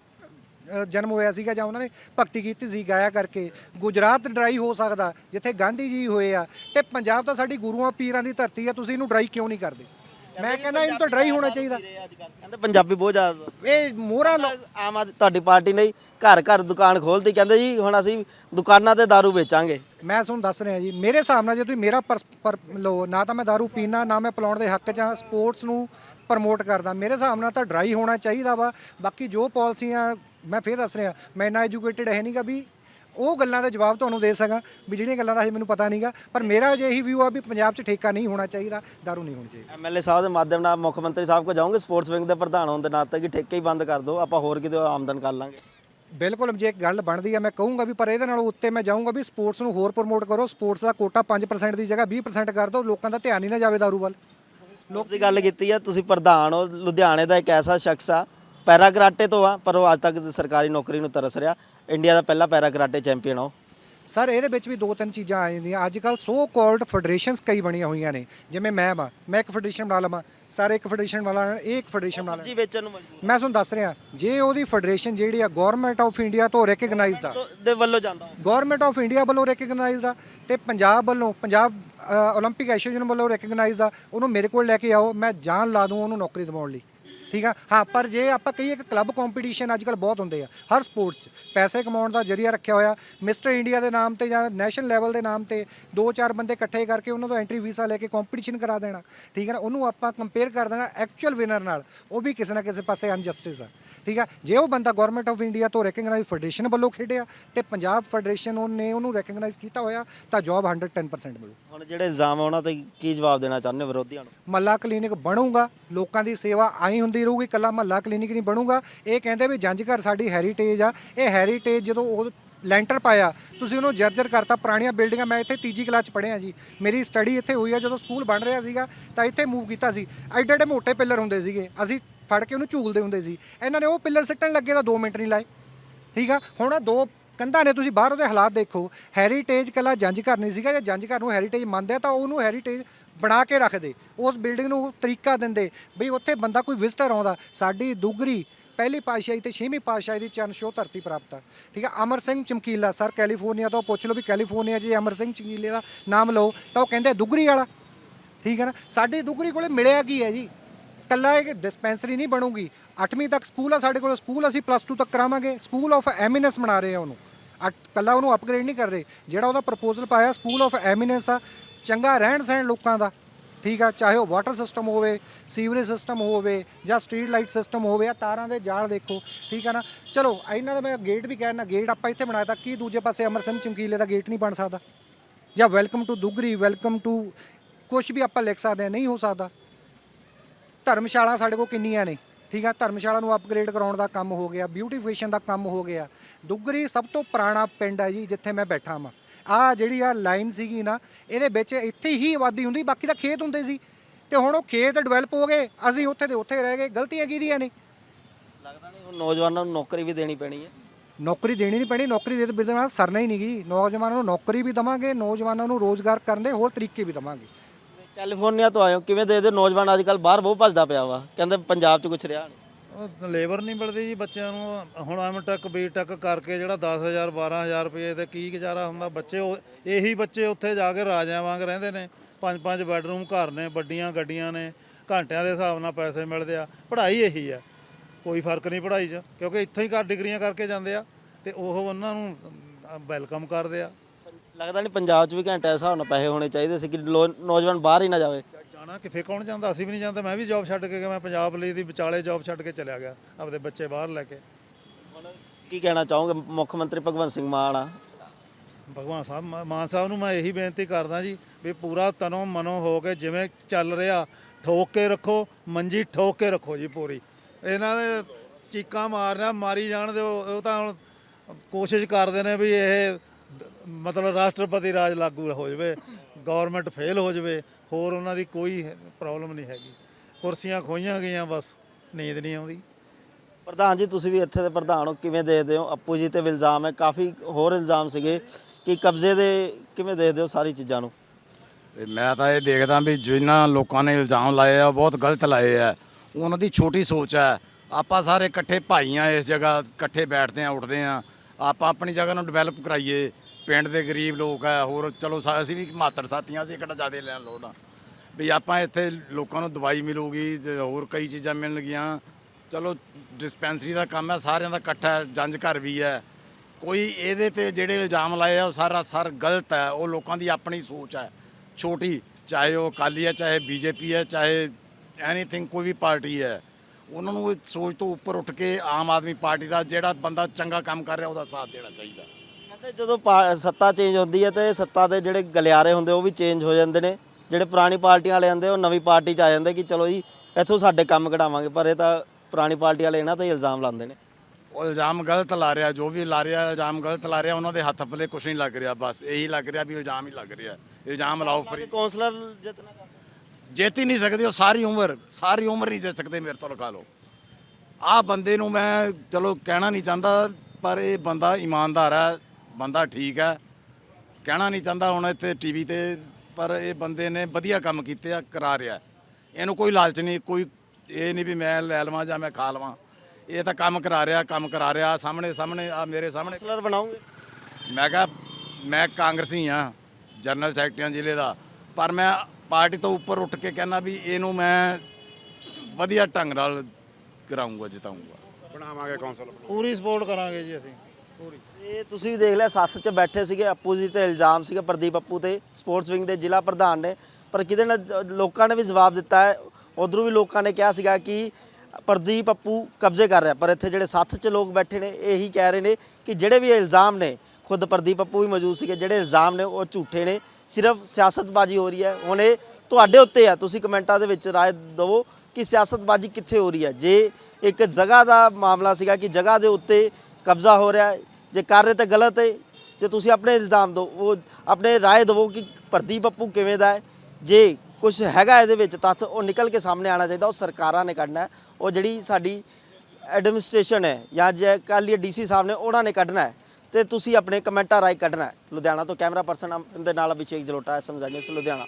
ਜਨਮ ਹੋਇਆ ਸੀਗਾ ਜਾਂ ਉਹਨਾਂ ਨੇ ਭਗਤੀ ਕੀਤੀ ਸੀ ਗਾਇਆ ਕਰਕੇ ਗੁਜਰਾਤ ਡਰਾਈ ਹੋ ਸਕਦਾ ਜਿੱਥੇ ਗਾਂਧੀ ਜੀ ਹੋਏ ਆ ਤੇ ਪੰਜਾਬ ਤਾਂ ਸਾਡੀ ਗੁਰੂਆਂ ਪੀਰਾਂ ਦੀ ਧਰਤੀ ਆ ਤੁਸੀਂ ਇਹਨੂੰ ਡਰਾਈ ਕਿਉਂ ਨਹੀਂ ਕਰਦੇ ਮੈਂ ਕਹਿੰਦਾ ਇਹਨੂੰ ਤਾਂ ਡਰਾਈ ਹੋਣਾ ਚਾਹੀਦਾ ਕਹਿੰਦੇ ਪੰਜਾਬੀ ਬਹੁਤ ਜ਼ਿਆਦਾ ਇਹ ਮੋਹਰਾ ਆਮ ਆਦਮੀ ਤੁਹਾਡੀ ਪਾਰਟੀ ਨੇ ਘਰ ਘਰ ਦੁਕਾਨ ਖੋਲਦੀ ਕਹਿੰਦੇ ਜੀ ਹੁਣ ਅਸੀਂ ਦੁਕਾਨਾਂ ਤੇ दारू ਵੇਚਾਂਗੇ ਮੈਂ ਤੁਹਾਨੂੰ ਦੱਸ ਰਿਹਾ ਜੀ ਮੇਰੇ ਹਿਸਾਬ ਨਾਲ ਜੇ ਤੁਸੀਂ ਮੇਰਾ ਪਰ ਪਰ ਲਓ ਨਾ ਤਾਂ ਮੈਂ दारू ਪੀਣਾ ਨਾ ਮੈਂ ਪਿਲਾਉਣ ਦੇ ਹੱਕ 'ਚ ਹਾਂ ਸਪੋਰਟਸ ਨੂੰ ਪ੍ਰਮੋਟ ਕਰਦਾ ਮੇਰੇ ਹਿਸਾਬ ਨਾਲ ਤਾਂ ਡਰਾਈ ਹੋਣਾ ਚਾਹੀਦਾ ਵਾ ਬਾਕੀ ਜੋ ਪਾਲਿਸੀਆਂ ਮੈਂ ਫੇਰ ਦੱਸ ਰਿਹਾ ਮੈਂ ਇੰਨਾ ਐਜੂਕੇਟਿਡ ਹੈ ਨਹੀਂਗਾ ਵੀ ਉਹ ਗੱਲਾਂ ਦਾ ਜਵਾਬ ਤੁਹਾਨੂੰ ਦੇ ਸਕਾਂ ਵੀ ਜਿਹੜੀਆਂ ਗੱਲਾਂ ਦਾ ਹਜੇ ਮੈਨੂੰ ਪਤਾ ਨਹੀਂਗਾ ਪਰ ਮੇਰਾ ਅਜੇ ਇਹੀ ਵਿਊ ਆ ਵੀ ਪੰਜਾਬ 'ਚ ਠੇਕਾ ਨਹੀਂ ਹੋਣਾ ਚਾਹੀਦਾ ਦਾਰੂ ਨਹੀਂ ਹੋਣੀ ਚਾਹੀਦੀ। ਐਮਐਲਏ ਸਾਹਿਬ ਦੇ ਮਾਧਿਅਮ ਨਾਲ ਮੁੱਖ ਮੰਤਰੀ ਸਾਹਿਬ ਕੋ ਜਾਓਗੇ ਸਪੋਰਟਸ ਵਿੰਗ ਦੇ ਪ੍ਰਧਾਨ ਹੋਣ ਦੇ ਨਾਤੇ ਕਿ ਠੇਕੇ ਹੀ ਬੰਦ ਕਰ ਦਿਓ ਆਪਾਂ ਹੋਰ ਕਿਤੇ ਆਮਦਨ ਕਰ ਲਾਂਗੇ? ਬਿਲਕੁਲ ਜੇ ਗੱਲ ਬਣਦੀ ਆ ਮੈਂ ਕਹੂੰਗਾ ਵੀ ਪਰ ਇਹਦੇ ਨਾਲ ਉੱਤੇ ਮੈਂ ਜਾਊਂਗਾ ਵੀ ਸਪੋਰਟਸ ਨੂੰ ਹੋਰ ਪ੍ਰਮੋਟ ਕਰੋ ਸਪੋਰਟਸ ਦਾ ਕੋਟਾ 5% ਦੀ ਜਗ੍ਹਾ 20% ਕਰ ਦਿਓ ਲੋਕਾਂ ਦਾ ਧਿਆਨ ਹੀ ਨਾ ਜਾਵੇ ਦਾਰੂ ਵੱਲ। ਲੋਕ ਦੀ ਗੱਲ ਕੀਤੀ ਆ ਤੁਸੀਂ ਪ੍ਰਧਾਨ ਹੋ ਲੁਧਿਆਣੇ ਦਾ ਇੱਕ ਐਸਾ ਸ਼ਖਸ ਆ ਪੈਰਾ ਕਰਾਟੇ ਤੋਂ ਆ ਪਰ ਉਹ ਅੱਜ ਤੱਕ ਸਰਕਾਰੀ ਨੌਕਰੀ ਨੂੰ ਤਰਸ ਰਿਹਾ ਇੰਡੀਆ ਦਾ ਪਹਿਲਾ ਪੈਰਾ ਕਰਾਟੇ ਚੈਂਪੀਅਨ ਆ ਉਹ ਸਰ ਇਹਦੇ ਵਿੱਚ ਵੀ ਦੋ ਤਿੰਨ ਚੀਜ਼ਾਂ ਆ ਜਾਂਦੀਆਂ ਅੱਜ ਕੱਲ ਸੋ ਕਾਲਡ ਫੈਡਰੇਸ਼ਨਸ ਕਈ ਬਣੀਆਂ ਹੋਈਆਂ ਨੇ ਜਿਵੇਂ ਮੈਂ ਵਾ ਮੈਂ ਇੱਕ ਫੈਡਰੇਸ਼ਨ ਬਣਾ ਲਵਾਂ ਸਾਰੇ ਇੱਕ ਫੈਡਰੇਸ਼ਨ ਵਾਲਾ ਇਹ ਇੱਕ ਫੈਡਰੇਸ਼ਨ ਬਣਾ ਲੈਣ ਸਬਜ਼ੀ ਵੇਚਣ ਨੂੰ ਮਜਬੂਰ ਮੈਂ ਤੁਹਾਨੂੰ ਦੱਸ ਰਿਹਾ ਜੇ ਉਹਦੀ ਫੈਡਰੇਸ਼ਨ ਜਿਹੜੀ ਆ ਗਵਰਨਮੈਂਟ ਆਫ ਇੰਡੀਆ ਤੋਂ ਰੈਕਗਨਾਈਜ਼ਡ ਆ ਦੇ ਵੱਲੋਂ ਜਾਂਦਾ ਗਵਰਨਮੈਂਟ ਆਫ ਇੰਡੀਆ ਵੱਲੋਂ ਰੈਕਗਨਾਈਜ਼ਡ ਆ ਤੇ ਪੰਜਾਬ ਵੱਲੋਂ ਪੰਜਾਬ 올림픽 ਐਸੋਸੀਏਸ਼ਨ ਵੱਲੋਂ ਰੈਕਗਨਾਈਜ਼ਡ ਆ ਉਹਨੂੰ ਮੇਰੇ ਕੋਲ ਲੈ ਕੇ ਆਓ ਮੈਂ ਜਾਨ ਲਾ ਦੂੰ ਉਹਨੂੰ ਨੌਕਰੀ ਦਿਵਾਉਣ ਲਈ ਠੀਕ ਆ? ਹਾਂ ਪਰ ਜੇ ਆਪਾਂ ਕਹੀਏ ਕਿ ਕਲੱਬ ਕੰਪੀਟੀਸ਼ਨ ਅੱਜ ਕੱਲ ਬਹੁਤ ਹੁੰਦੇ ਆ ਹਰ ਸਪੋਰਟਸ ਪੈਸੇ ਕਮਾਉਣ ਦਾ ਜਰੀਆ ਰੱਖਿਆ ਹੋਇਆ ਮਿਸਟਰ ਇੰਡੀਆ ਦੇ ਨਾਮ ਤੇ ਜਾਂ ਨੈਸ਼ਨਲ ਲੈਵਲ ਦੇ ਨਾਮ ਤੇ ਦੋ ਚਾਰ ਬੰਦੇ ਇਕੱਠੇ ਕਰਕੇ ਉਹਨਾਂ ਤੋਂ ਐਂਟਰੀ ਵੀਜ਼ਾ ਲੈ ਕੇ ਕੰਪੀਟੀਸ਼ਨ ਕਰਾ ਦੇਣਾ ਠੀਕ ਹੈ ਨਾ? ਉਹਨੂੰ ਆਪਾਂ ਕੰਪੇਅਰ ਕਰ ਦੇਣਾ ਐਕਚੁਅਲ ਵਿਨਰ ਨਾਲ ਉਹ ਵੀ ਕਿਸੇ ਨਾ ਕਿਸੇ ਪਾਸੇ ਅਨਜਸਟਿਸ ਆ ਠੀਕ ਆ? ਜੇ ਉਹ ਬੰਦਾ ਗਵਰਨਮੈਂਟ ਆਫ ਇੰਡੀਆ ਤੋਂ ਰੈਕਗਨਾਈਜ਼ ਫੈਡਰੇਸ਼ਨ ਵੱਲੋਂ ਖੇਡਿਆ ਤੇ ਪੰਜਾਬ ਫੈਡਰੇਸ਼ਨ ਉਹਨੇ ਉਹਨੂੰ ਰੈਕਗਨਾਈਜ਼ ਕੀਤਾ ਹੋਇਆ ਤਾਂ ਜੌਬ 110% ਮਿਲੂ। ਹੁਣ ਜਿਹੜੇ ਇਲਜ਼ਾਮ ਆ ਉਹਨਾਂ ਤੇ ਕੀ ਜਵਾਬ ਦੇਣਾ ਚਾਹੁੰਦੇ ਵਿਰੋਧੀਆਂ ਨੂੰ? ਮੱਲਾ ਕਲੀਨਿਕ ਬਣੂਗਾ ਲੋਕਾਂ ਦੀ ਸੇਵਾ ਆਈ ਹੁੰਦੀ ਰਹੂਗੀ ਕੱਲਾ ਮੱਲਾ ਕਲੀਨਿਕ ਨਹੀਂ ਬਣੂਗਾ। ਇਹ ਕਹਿੰਦੇ ਵੀ ਜੰਜ ਘਰ ਸਾਡੀ ਹੈਰੀਟੇਜ ਆ। ਇਹ ਹੈਰੀਟੇਜ ਜਦੋਂ ਉਹ ਲੈਂਟਰ ਪਾਇਆ, ਤੁਸੀਂ ਉਹਨੂੰ ਜਰਜਰ ਕਰਤਾ, ਪੁਰਾਣੀਆਂ ਬਿਲਡਿੰਗਾਂ, ਮੈਂ ਇੱਥੇ ਤੀਜੀ ਕਲਾਸ ਚ ਪੜ੍ਹਿਆ ਜੀ। ਮੇਰੀ ਸਟੱਡੀ ਇੱਥੇ ਹੋਈ ਆ, ਜਦੋਂ ਸਕੂਲ ਬਣ ਰਿਹਾ ਸੀਗਾ, ਤਾਂ ਇੱਥੇ ਮੂਵ ਕੀਤਾ ਸੀ। ਐਡੇ ਐਡੇ ਮੋਟੇ ਪਿੱਲਰ ਹੁੰਦੇ ਸੀਗੇ। ਅਸੀਂ ਫੜ ਕੇ ਉਹਨੂੰ ਝੂਲਦੇ ਹੁੰਦੇ ਸੀ। ਇਹਨਾਂ ਨੇ ਉਹ ਪਿੱਲਰ ਸਿੱਟਣ ਲੱਗੇ ਤਾਂ 2 ਮਿੰਟ ਨਹੀਂ ਲਾਏ। ਠੀਕ ਆ? ਹੁਣ ਆਹ ਦੋ ਕੰਧਾਂ ਨੇ, ਤੁਸੀਂ ਬਾਹਰ ਉਹਦੇ ਹਾਲਾਤ ਦੇਖੋ। ਹੈਰੀਟੇਜ ਕੱਲਾ ਜੰਜ ਘਰ ਨਹੀਂ ਸੀਗਾ। ਜੇ ਜੰਜ ਘਰ ਨੂੰ ਹੈਰੀਟੇਜ ਮੰਨਦੇ ਆ, ਤਾਂ ਉਹਨੂੰ ਹੈਰੀਟੇਜ ਬਣਾ ਕੇ ਰੱਖਦੇ, ਉਸ ਬਿਲਡਿੰਗ ਨੂੰ ਤਰੀਕਾ ਦਿੰਦੇ ਵੀ ਉੱਥੇ ਬੰਦਾ ਕੋਈ ਵਿਜ਼ਟਰ ਆਉਂਦਾ, ਸਾਡੀ ਦੁਗਰੀ ਪਹਿਲੀ ਪਾਤਸ਼ਾਹੀ ਤੇ ਛੇਵੀਂ ਪਾਤਸ਼ਾਹੀ ਦੀ ਚਰਨ ਛੋਹ ਧਰਤੀ ਪ੍ਰਾਪਤ ਆ। ਠੀਕ ਆ, ਅਮਰ ਸਿੰਘ ਚਮਕੀਲਾ, ਸਰ ਕੈਲੀਫੋਰਨੀਆ ਤੋਂ ਪੁੱਛ ਲਓ ਵੀ ਕੈਲੀਫੋਰਨੀਆ ਜੇ ਅਮਰ ਸਿੰਘ ਚਮਕੀਲੇ ਦਾ ਨਾਮ ਲਓ, ਤਾਂ ਉਹ ਕਹਿੰਦੇ ਦੁਗਰੀ ਵਾਲਾ। ਠੀਕ ਹੈ ਨਾ, ਸਾਡੀ ਦੁਗਰੀ ਕੋਲੇ ਮਿਲਿਆ ਕੀ ਹੈ ਜੀ? ਕੱਲਾ ਇੱਕ ਡਿਸਪੈਂਸਰੀ ਨਹੀਂ ਬਣੂਗੀ। 8ਵੀਂ ਤੱਕ ਸਕੂਲ ਆ ਸਾਡੇ ਕੋਲ ਸਕੂਲ ਅਸੀਂ ਪਲੱਸ 2 ਤੱਕ ਕਰਾਵਾਂਗੇ। ਸਕੂਲ ਆਫ ਐਮਿਨੈਂਸ ਬਣਾ ਰਹੇ ਆ ਉਹਨੂੰ। ਅੱਠ- ਕੱਲਾ ਉਹਨੂੰ ਅਪਗ੍ਰੇਡ ਨਹੀਂ ਕਰ ਰਹੇ। ਜਿਹੜਾ ਉਹਦਾ ਪ੍ਰਪੋਜ਼ਲ ਪਾਇਆ ਸਕੂਲ ਆਫ ਐਮਿਨੈਂਸ ਆ ਚੰਗਾ ਰਹਿਣ ਸਹਿਣ ਲੋਕਾਂ ਦਾ। ਠੀਕ ਆ, ਚਾਹੇ ਉਹ ਵਾਟਰ ਸਿਸਟਮ ਹੋਵੇ ਸੀਵਰੇਜ ਸਿਸਟਮ ਹੋਵੇ ਜਾਂ ਸਟਰੀਟ ਲਾਈਟ ਸਿਸਟਮ ਹੋਵੇ, ਆ ਤਾਰਾਂ ਦੇ ਜਾਲ ਦੇਖੋ। ਠੀਕ ਆ ਨਾ? ਚਲੋ, ਇਹਨਾਂ ਦਾ ਮੈਂ ਗੇਟ ਵੀ ਕਹਿਣਾ ਗੇਟ ਆਪਾਂ ਇੱਥੇ ਬਣਾਇਆ ਤਾਂ ਕੀ ਦੂਜੇ ਪਾਸੇ ਅਮਰ ਸਿੰਘ ਚਮਕੀਲੇ ਦਾ ਗੇਟ ਨਹੀਂ ਬਣ ਸਕਦਾ? ਜਾਂ welcome to Dugri welcome to ਕੁਝ ਵੀ ਆਪਾਂ ਲਿਖ ਸਕਦੇ ਹਾਂ, ਨਹੀਂ ਹੋ ਸਕਦਾ। ਧਰਮਸ਼ਾਲਾ ਸਾਡੇ ਕੋਲ ਕਿੰਨੀਆਂ ਨੇ? ਠੀਕ ਆ, ਧਰਮਸ਼ਾਲਾ ਨੂੰ ਅਪਗ੍ਰੇਡ ਕਰਾਉਣ ਦਾ ਕੰਮ ਹੋ ਗਿਆ ਬਿਊਟੀਫਿਕੇਸ਼ਨ ਦਾ ਕੰਮ ਹੋ ਗਿਆ। ਦੁੱਗਰੀ ਸਭ ਤੋਂ ਪੁਰਾਣਾ ਪਿੰਡ ਹੈ ਜੀ, ਜਿੱਥੇ ਮੈਂ ਬੈਠਾ ਹਾਂ ਆ ਜਿਹੜੀ ਆ ਲਾਈਨ ਸੀਗੀ ਨਾ ਇਹਦੇ ਵਿੱਚ ਇੱਥੇ ਹੀ ਆਬਾਦੀ ਹੁੰਦੀ ਬਾਕੀ ਤਾਂ ਖੇਤ ਹੁੰਦੇ ਸੀ। ਤੇ ਹੁਣ ਉਹ ਖੇਤ ਡਿਵੈਲਪ ਹੋ ਗਏ ਅਸੀਂ ਉੱਥੇ ਦੇ ਉੱਥੇ ਰਹਿ ਗਏ ਗਲਤੀਆਂ ਕਿਹਦੀਆਂ ਨੇ? ਲੱਗਦਾ ਨਹੀਂ ਹੁਣ ਨੌਜਵਾਨਾਂ ਨੂੰ ਨੌਕਰੀ ਵੀ ਦੇਣੀ ਪੈਣੀ ਹੈ। ਨੌਕਰੀ ਦੇਣੀ ਨਹੀਂ ਪੈਣੀ ਨੌਕਰੀ ਦੇ ਬਿਨਾਂ ਨਾਲ ਸਰਨਾ ਹੀ ਨਹੀਂਗੀ ਨੌਜਵਾਨਾਂ ਨੂੰ ਨੌਕਰੀ ਵੀ ਦਵਾਂਗੇ ਨੌਜਵਾਨਾਂ ਨੂੰ ਰੋਜ਼ਗਾਰ ਕਰਨ ਦੇ ਹੋਰ ਤਰੀਕੇ ਵੀ ਦਵਾਂਗੇ। ਕੈਲੀਫੋਰਨੀਆ ਤੋਂ ਆਏ ਹੋ ਕਿਵੇਂ ਦੇ ਦੇ ਨੌਜਵਾਨ ਅੱਜ ਕੱਲ ਬਾਹਰ ਬਹੁਤ ਭੱਜਦਾ ਪਿਆ ਵਾ? ਕਹਿੰਦੇ ਪੰਜਾਬ 'ਚ ਕੁਝ ਰਿਹਾ ਨਹੀਂ। ਲੇਬਰ ਨਹੀਂ ਮਿਲਦੀ ਜੀ ਬੱਚਿਆਂ ਨੂੰ। ਹੁਣ ਐਮ ਟੱਕ ਬੀ ਟੱਕ ਕਰਕੇ ਜਿਹੜਾ 10000 12000 ਰੁਪਏ ਤੇ ਕੀ ਗੁਜ਼ਾਰਾ ਹੁੰਦਾ, ਬੱਚੇ ਉਹ- ਇਹੀ ਬੱਚੇ ਉੱਥੇ ਜਾ ਕੇ ਰਾਜਿਆਂ ਵਾਂਗ ਰਹਿੰਦੇ ਨੇ। ਪੰਜ ਪੰਜ ਬੈਡਰੂਮ ਘਰ ਨੇ, ਵੱਡੀਆਂ ਗੱਡੀਆਂ ਨੇ, ਘੰਟਿਆਂ ਦੇ ਹਿਸਾਬ ਨਾਲ ਪੈਸੇ ਮਿਲਦੇ ਆ। ਪੜ੍ਹਾਈ ਇਹੀ ਆ। ਕੋਈ ਫ਼ਰਕ ਨਹੀਂ ਪੜ੍ਹਾਈ 'ਚ, ਕਿਉਂਕਿ ਇੱਥੋਂ ਹੀ ਘਰ ਡਿਗਰੀਆਂ ਕਰਕੇ ਜਾਂਦੇ ਆ ਤੇ ਉਹ ਉਹਨਾਂ ਨੂੰ ਵੈਲਕਮ ਕਰਦੇ ਆ। ਲੱਗਦਾ ਨਹੀਂ ਪੰਜਾਬ 'ਚ ਵੀ ਘੰਟੇ ਦੇ ਹਿਸਾਬ ਨਾਲ ਪੈਸੇ ਹੋਣੇ ਚਾਹੀਦੇ ਸੀ ਕਿ ਲੋ- ਨੌਜਵਾਨ ਬਾਹਰ ਹੀ ਨਾ ਜਾਵੇ। ਜਾਣਾ ਕਿੱਥੇ ਕੌਣ ਜਾਂਦਾ? ਅਸੀਂ ਵੀ ਨਹੀਂ ਜਾਂਦੇ। ਮੈਂ ਵੀ ਜੌਬ ਛੱਡ ਕੇ ਗਿਆ। ਮੈਂ ਪੰਜਾਬ ਲਈ ਦੀ ਵਿਚਾਲੇ ਜੌਬ ਛੱਡ ਕੇ ਚਲਿਆ ਗਿਆ ਆਪਦੇ ਬੱਚੇ ਬਾਹਰ ਲੈ ਕੇ। ਕੀ ਕਹਿਣਾ ਚਾਹੋਗੇ? ਮੁੱਖ ਮੰਤਰੀ ਭਗਵੰਤ ਸਿੰਘ ਮਾਨ ਆ। ਭਗਵਾਨ ਸਾਹਿਬ ਮਾਨ ਸਾਹਿਬ ਨੂੰ ਮੈਂ ਇਹੀ ਬੇਨਤੀ ਕਰਦਾ ਜੀ ਵੀ ਪੂਰਾ ਤਨੋਂ ਮਨੋਂ ਹੋ ਕੇ ਜਿਵੇਂ ਚੱਲ ਰਿਹਾ ਠੋਕ ਕੇ ਰੱਖੋ ਮੰਜੀ ਠੋਕ ਕੇ ਰੱਖੋ ਜੀ ਪੂਰੀ। ਇਹਨਾਂ ਦੇ ਚੀਕਾਂ ਮਾਰਨਾ ਮਾਰੀ ਜਾਣ ਦਿਓ ਉਹ ਤਾਂ ਹੁਣ ਕੋਸ਼ਿਸ਼ ਕਰਦੇ ਨੇ ਵੀ ਇਹ ਦ- ਮਤਲਬ ਰਾਸ਼ਟਰਪਤੀ ਰਾਜ ਲਾਗੂ ਹੋ ਜਾਵੇ ਗਵਰਨਮੈਂਟ ਫੇਲ ਹੋ ਜਾਵੇ। ਹੋਰ ਉਹਨਾਂ ਦੀ ਕੋਈ ਪ੍ਰੋਬਲਮ ਨਹੀਂ ਹੈਗੀ। ਕੁਰਸੀਆਂ ਖੋਈਆਂ ਗਈਆਂ ਬਸ ਨੀਂਦ ਨਹੀਂ ਆਉਂਦੀ। ਪ੍ਰਧਾਨ ਜੀ ਤੁਸੀਂ ਵੀ ਇੱਥੇ ਦੇ ਪ੍ਰਧਾਨ ਹੋ ਕਿਵੇਂ ਦੇਖਦੇ ਹੋ? ਅੱਪੂ ਜੀ ਤੇ ਵੀ ਇਲਜ਼ਾਮ ਹੈ ਕਾਫੀ ਹੋਰ ਇਲਜ਼ਾਮ ਸੀਗੇ ਕਿ ਕਬਜ਼ੇ ਦੇ ਕਿਵੇਂ ਦੇਖਦੇ ਹੋ ਸਾਰੀ ਚੀਜ਼ਾਂ ਨੂੰ? ਮੈਂ ਤਾਂ ਇਹ ਦੇਖਦਾ ਵੀ ਜਿਨ੍ਹਾਂ ਲੋਕਾਂ ਨੇ ਇਲਜ਼ਾਮ ਲਾਏ ਆ ਉਹ ਬਹੁਤ ਗਲਤ ਲਾਏ ਆ। ਉਹਨਾਂ ਦੀ ਛੋਟੀ ਸੋਚ ਹੈ ਆਪਾਂ ਸਾਰੇ ਇਕੱਠੇ ਭਾਈ ਆ ਇਸ ਜਗ੍ਹਾ ਇਕੱਠੇ ਬੈਠਦੇ ਆ ਉੱਠਦੇ ਆ। ਆਪਾਂ ਆਪਣੀ ਜਗ੍ਹਾ ਨੂੰ ਡਿਵੈਲਪ ਕਰਾਈਏ। ਪਿੰਡ ਦੇ ਗਰੀਬ ਲੋਕ ਆ ਹੋਰ ਚਲੋ ਸਾ- ਅਸੀਂ ਵੀ ਮਾਤੜ ਸਾਥੀਆਂ ਅਸੀਂ ਕਿਹੜਾ ਜ਼ਿਆਦਾ ਲੈਣ ਲੋੜ ਆ। ਵੀ ਆਪਾਂ ਇੱਥੇ ਲੋਕਾਂ ਨੂੰ ਦਵਾਈ ਮਿਲੂਗੀ ਤੇ ਹੋਰ ਕਈ ਚੀਜ਼ਾਂ ਮਿਲਣਗੀਆਂ। ਚਲੋ ਡਿਸਪੈਂਸਰੀ ਦਾ ਕੰਮ ਹੈ ਸਾਰਿਆਂ ਦਾ ਇਕੱਠਾ ਹੈ, ਜੰਜ ਘਰ ਵੀ ਹੈ ਕੋਈ ਇਹਦੇ ਤੇ ਜਿਹੜੇ ਇਲਜ਼ਾਮ ਲਾਏ ਆ ਉਹ ਸਾਰਾ ਸਰ ਗਲਤ ਹੈ ਉਹ ਲੋਕਾਂ ਦੀ ਆਪਣੀ ਸੋਚ ਹੈ ਛੋਟੀ ਚਾਹੇ ਉਹ ਅਕਾਲੀ ਹੈ ਚਾਹੇ ਬੀਜੇਪੀ ਹੈ ਚਾਹੇ ਐਨੀਥਿੰਗ ਕੋਈ ਵੀ ਪਾਰਟੀ ਹੈ ਉਹਨਾਂ ਨੂੰ ਇਹ ਸੋਚ ਤੋਂ ਉੱਪਰ ਉੱਠ ਕੇ ਆਮ ਆਦਮੀ ਪਾਰਟੀ ਦਾ ਜਿਹੜਾ ਬੰਦਾ ਚੰਗਾ ਕੰਮ ਕਰ ਰਿਹਾ ਉਹਦਾ ਸਾਥ ਦੇਣਾ ਚਾਹੀਦਾ। ਕਹਿੰਦੇ ਜਦੋਂ ਪਾ- ਸੱਤਾ ਚੇਂਜ ਹੁੰਦੀ ਹੈ ਤੇ ਸੱਤਾ ਦੇ ਜਿਹੜੇ ਗਲਿਆਰੇ ਹੁੰਦੇ ਉਹ ਵੀ ਚੇਂਜ ਹੋ ਜਾਂਦੇ ਨੇ। ਜਿਹੜੇ ਪੁਰਾਣੀ ਪਾਰਟੀਆਂ ਵਾਲੇ ਆਉਂਦੇ ਉਹ ਨਵੀਂ ਪਾਰਟੀ 'ਚ ਆ ਜਾਂਦੇ ਕਿ ਚਲੋ ਜੀ ਇੱਥੋਂ ਸਾਡੇ ਕੰਮ ਕਢਾਵਾਂਗੇ ਪਰ ਇਹ ਤਾਂ ਪੁਰਾਣੀ ਪਾਰਟੀ ਵਾਲੇ ਇਹਨਾਂ ਤੇ ਇਲਜ਼ਾਮ ਲਾਉਂਦੇ ਨੇ। ਉਹ ਇਲਜ਼ਾਮ ਗਲਤ ਲਾ ਰਿਹਾ ਜੋ ਵੀ ਲਾ ਰਿਹਾ ਇਲਜ਼ਾਮ ਗਲਤ ਲਾ ਰਿਹਾ ਉਹਨਾਂ ਦੇ ਹੱਥ ਪੱਲੇ ਕੁਝ ਨਹੀਂ ਲੱਗ ਰਿਹਾ ਬਸ ਇਹੀ ਲੱਗ ਰਿਹਾ ਵੀ ਇਲਜ਼ਾਮ ਹੀ ਲੱਗ ਰਿਹਾ। ਇਲਜ਼ਾਮ ਲਾਓ ਫਰੀ। ਕੌਂਸਲਰ ਜਿੱਤਣਾ ਚਾਹੁੰਦੇ ਜਿੱਤ ਹੀ ਨਹੀਂ ਸਕਦੇ ਉਹ ਸਾਰੀ ਉਮਰ ਸਾਰੀ ਉਮਰ ਨਹੀਂ ਜਿੱਤ ਸਕਦੇ ਮੇਰੇ ਤੋਂ ਲਗਾ ਲਓ। ਆਹ ਬੰਦੇ ਨੂੰ ਮੈਂ ਚਲੋ ਕਹਿਣਾ ਨਹੀਂ ਚਾਹੁੰਦਾ ਪਰ ਇਹ ਬੰਦਾ ਇਮਾਨਦਾਰ ਹੈ ਬੰਦਾ ਠੀਕ ਹੈ। ਕਹਿਣਾ ਨਹੀਂ ਚਾਹੁੰਦਾ ਹੁਣ ਇੱਥੇ ਟੀਵੀ ਤੇ ਪਰ ਇਹ ਬੰਦੇ ਨੇ ਵਧੀਆ ਕੰਮ ਕੀਤੇ ਆ ਕਰਾ ਰਿਹਾ ਇਹਨੂੰ ਕੋਈ ਲਾਲਚ ਨਹੀਂ ਕੋਈ ਇਹ ਨਹੀਂ ਵੀ ਮੈਂ ਲੈ ਲਵਾਂ ਜਾਂ ਮੈਂ ਖਾ ਲਵਾਂ। ਇਹ ਤਾਂ ਕੰਮ ਕਰਾ ਰਿਹਾ ਕੰਮ ਕਰਾ ਰਿਹਾ ਸਾਹਮਣੇ ਸਾਹਮਣੇ ਆ ਮੇਰੇ ਸਾਹਮਣੇ। ਕੌਂਸਲਰ ਬਣਾਉਂਗੇ ਮੈਂ ਕਿਹਾ ਮੈਂ ਕਾਂਗਰਸੀ ਆ ਜਨਰਲ ਸੈਕਟਰੀਆਂ ਜ਼ਿਲ੍ਹੇ ਦਾ। ਪਰ ਮੈਂ ਪਾਰਟੀ ਤੋਂ ਉੱਪਰ ਉੱਠ ਕੇ ਕਹਿੰਦਾ ਵੀ ਇਹਨੂੰ ਮੈਂ ਵਧੀਆ ਢੰਗ ਨਾਲ ਕਰਾਉਂਗਾ ਜਿਤਾਉਂਗਾ ਬਣਾਵਾਂਗੇ ਕੌਂਸਲ ਪੂਰੀ ਸਪੋਰਟ ਕਰਾਂਗੇ ਜੀ ਅਸੀਂ ਪੂਰੀ। ਇਹ ਤੁਸੀਂ ਵੀ ਦੇਖ ਲਿਆ, ਸੱਥ 'ਚ ਬੈਠੇ ਸੀਗੇ ਅੱਪੂ ਜੀ ਤੇ ਇਲਜ਼ਾਮ ਸੀਗਾ ਪ੍ਰਦੀਪ ਅੱਪੂ ਤੇ ਸਪੋਰਟਸ ਵਿੰਗ ਦੇ ਜ਼ਿਲ੍ਹਾ ਪ੍ਰਧਾਨ ਨੇ। ਪਰ ਕਿਤੇ ਨਾ ਲੋਕਾਂ ਨੇ ਵੀ ਜਵਾਬ ਦਿੱਤਾ ਹੈ। ਉਧਰੋਂ ਵੀ ਲੋਕਾਂ ਨੇ ਕਿਹਾ ਸੀਗਾ ਕਿ ਪ੍ਰਦੀਪ ਅੱਪੂ ਕਬਜ਼ੇ ਕਰ ਰਿਹਾ, ਪਰ ਇੱਥੇ ਜਿਹੜੇ ਸੱਥ 'ਚ ਲੋਕ ਬੈਠੇ ਨੇ, ਇਹੀ ਕਹਿ ਰਹੇ ਨੇ ਕਿ ਜਿਹੜੇ ਵੀ ਇਲਜ਼ਾਮ ਨੇ, ਖੁਦ ਪ੍ਰਦੀਪ ਅੱਪੂ ਵੀ ਮੌਜੂਦ ਸੀਗੇ, ਜਿਹੜੇ ਇਲਜ਼ਾਮ ਨੇ ਉਹ ਝੂਠੇ ਨੇ। ਸਿਰਫ ਸਿਆਸਤਬਾਜ਼ੀ ਹੋ ਰਹੀ ਹੈ, ਹੁਣ ਇਹ ਤੁਹਾਡੇ ਉੱਤੇ ਆ, ਤੁਸੀਂ ਕਮੈਂਟਾਂ ਦੇ ਵਿੱਚ ਰਾਏ ਦਿਵੋ ਕਿ ਸਿਆਸਤਬਾਜ਼ੀ ਕਿੱਥੇ ਹੋ ਰਹੀ ਹੈ। ਜੇ ਇੱਕ ਜਗ੍ਹਾ ਦਾ ਮਾਮਲਾ ਸੀਗਾ ਕਿ ਜਗ੍ਹਾ ਦੇ ਉੱਤੇ ਕਬਜ਼ਾ ਹੋ ਰਿਹਾ ਹੈ ਜੇ ਕਰ ਰਹੇ ਤਾਂ ਗਲਤ ਹੈ। ਜੇ ਤੁਸੀਂ ਆਪਣੇ ਇਲਜ਼ਾਮ ਦਿਓ, ਉਹ ਆਪਣੇ ਰਾਏ ਦਿਵੋ ਕਿ ਪ੍ਰਦੀਪ ਪੱਪੂ ਕਿਵੇਂ ਦਾ ਹੈ। ਜੇ ਕੁਝ ਹੈਗਾ ਇਹਦੇ ਵਿੱਚ ਤੱਥ ਉਹ ਨਿਕਲ ਕੇ ਸਾਹਮਣੇ ਆਣਾ ਚਾਹੀਦਾ, ਉਹ ਸਰਕਾਰਾਂ ਨੇ ਕੱਢਣਾ ਉਹ ਜਿਹੜੀ ਸਾਡੀ ਐਡਮਿਨਿਸਟ੍ਰੇਸ਼ਨ ਹੈ, ਜਾਂ ਜੇ ਕੱਲ੍ਹ ਲਈ ਡੀਸੀ ਸਾਹਿਬ ਨੇ, ਉਹਨਾਂ ਨੇ ਕੱਢਣਾ ਹੈ। ਤੇ ਤੁਸੀਂ ਆਪਣੇ ਕਮੈਂਟਾਂ ਰਾਹੀਂ ਕੱਢਣਾ ਲੁਧਿਆਣਾ ਤੋਂ ਕੈਮਰਾ ਪਰਸਨ ਦੇ ਨਾਲ ਅਭਿਸ਼ੇਕ ਜਲੋਟਾ, ਐਸਐਮ ਨਿਊਜ਼ ਲੁਧਿਆਣਾ।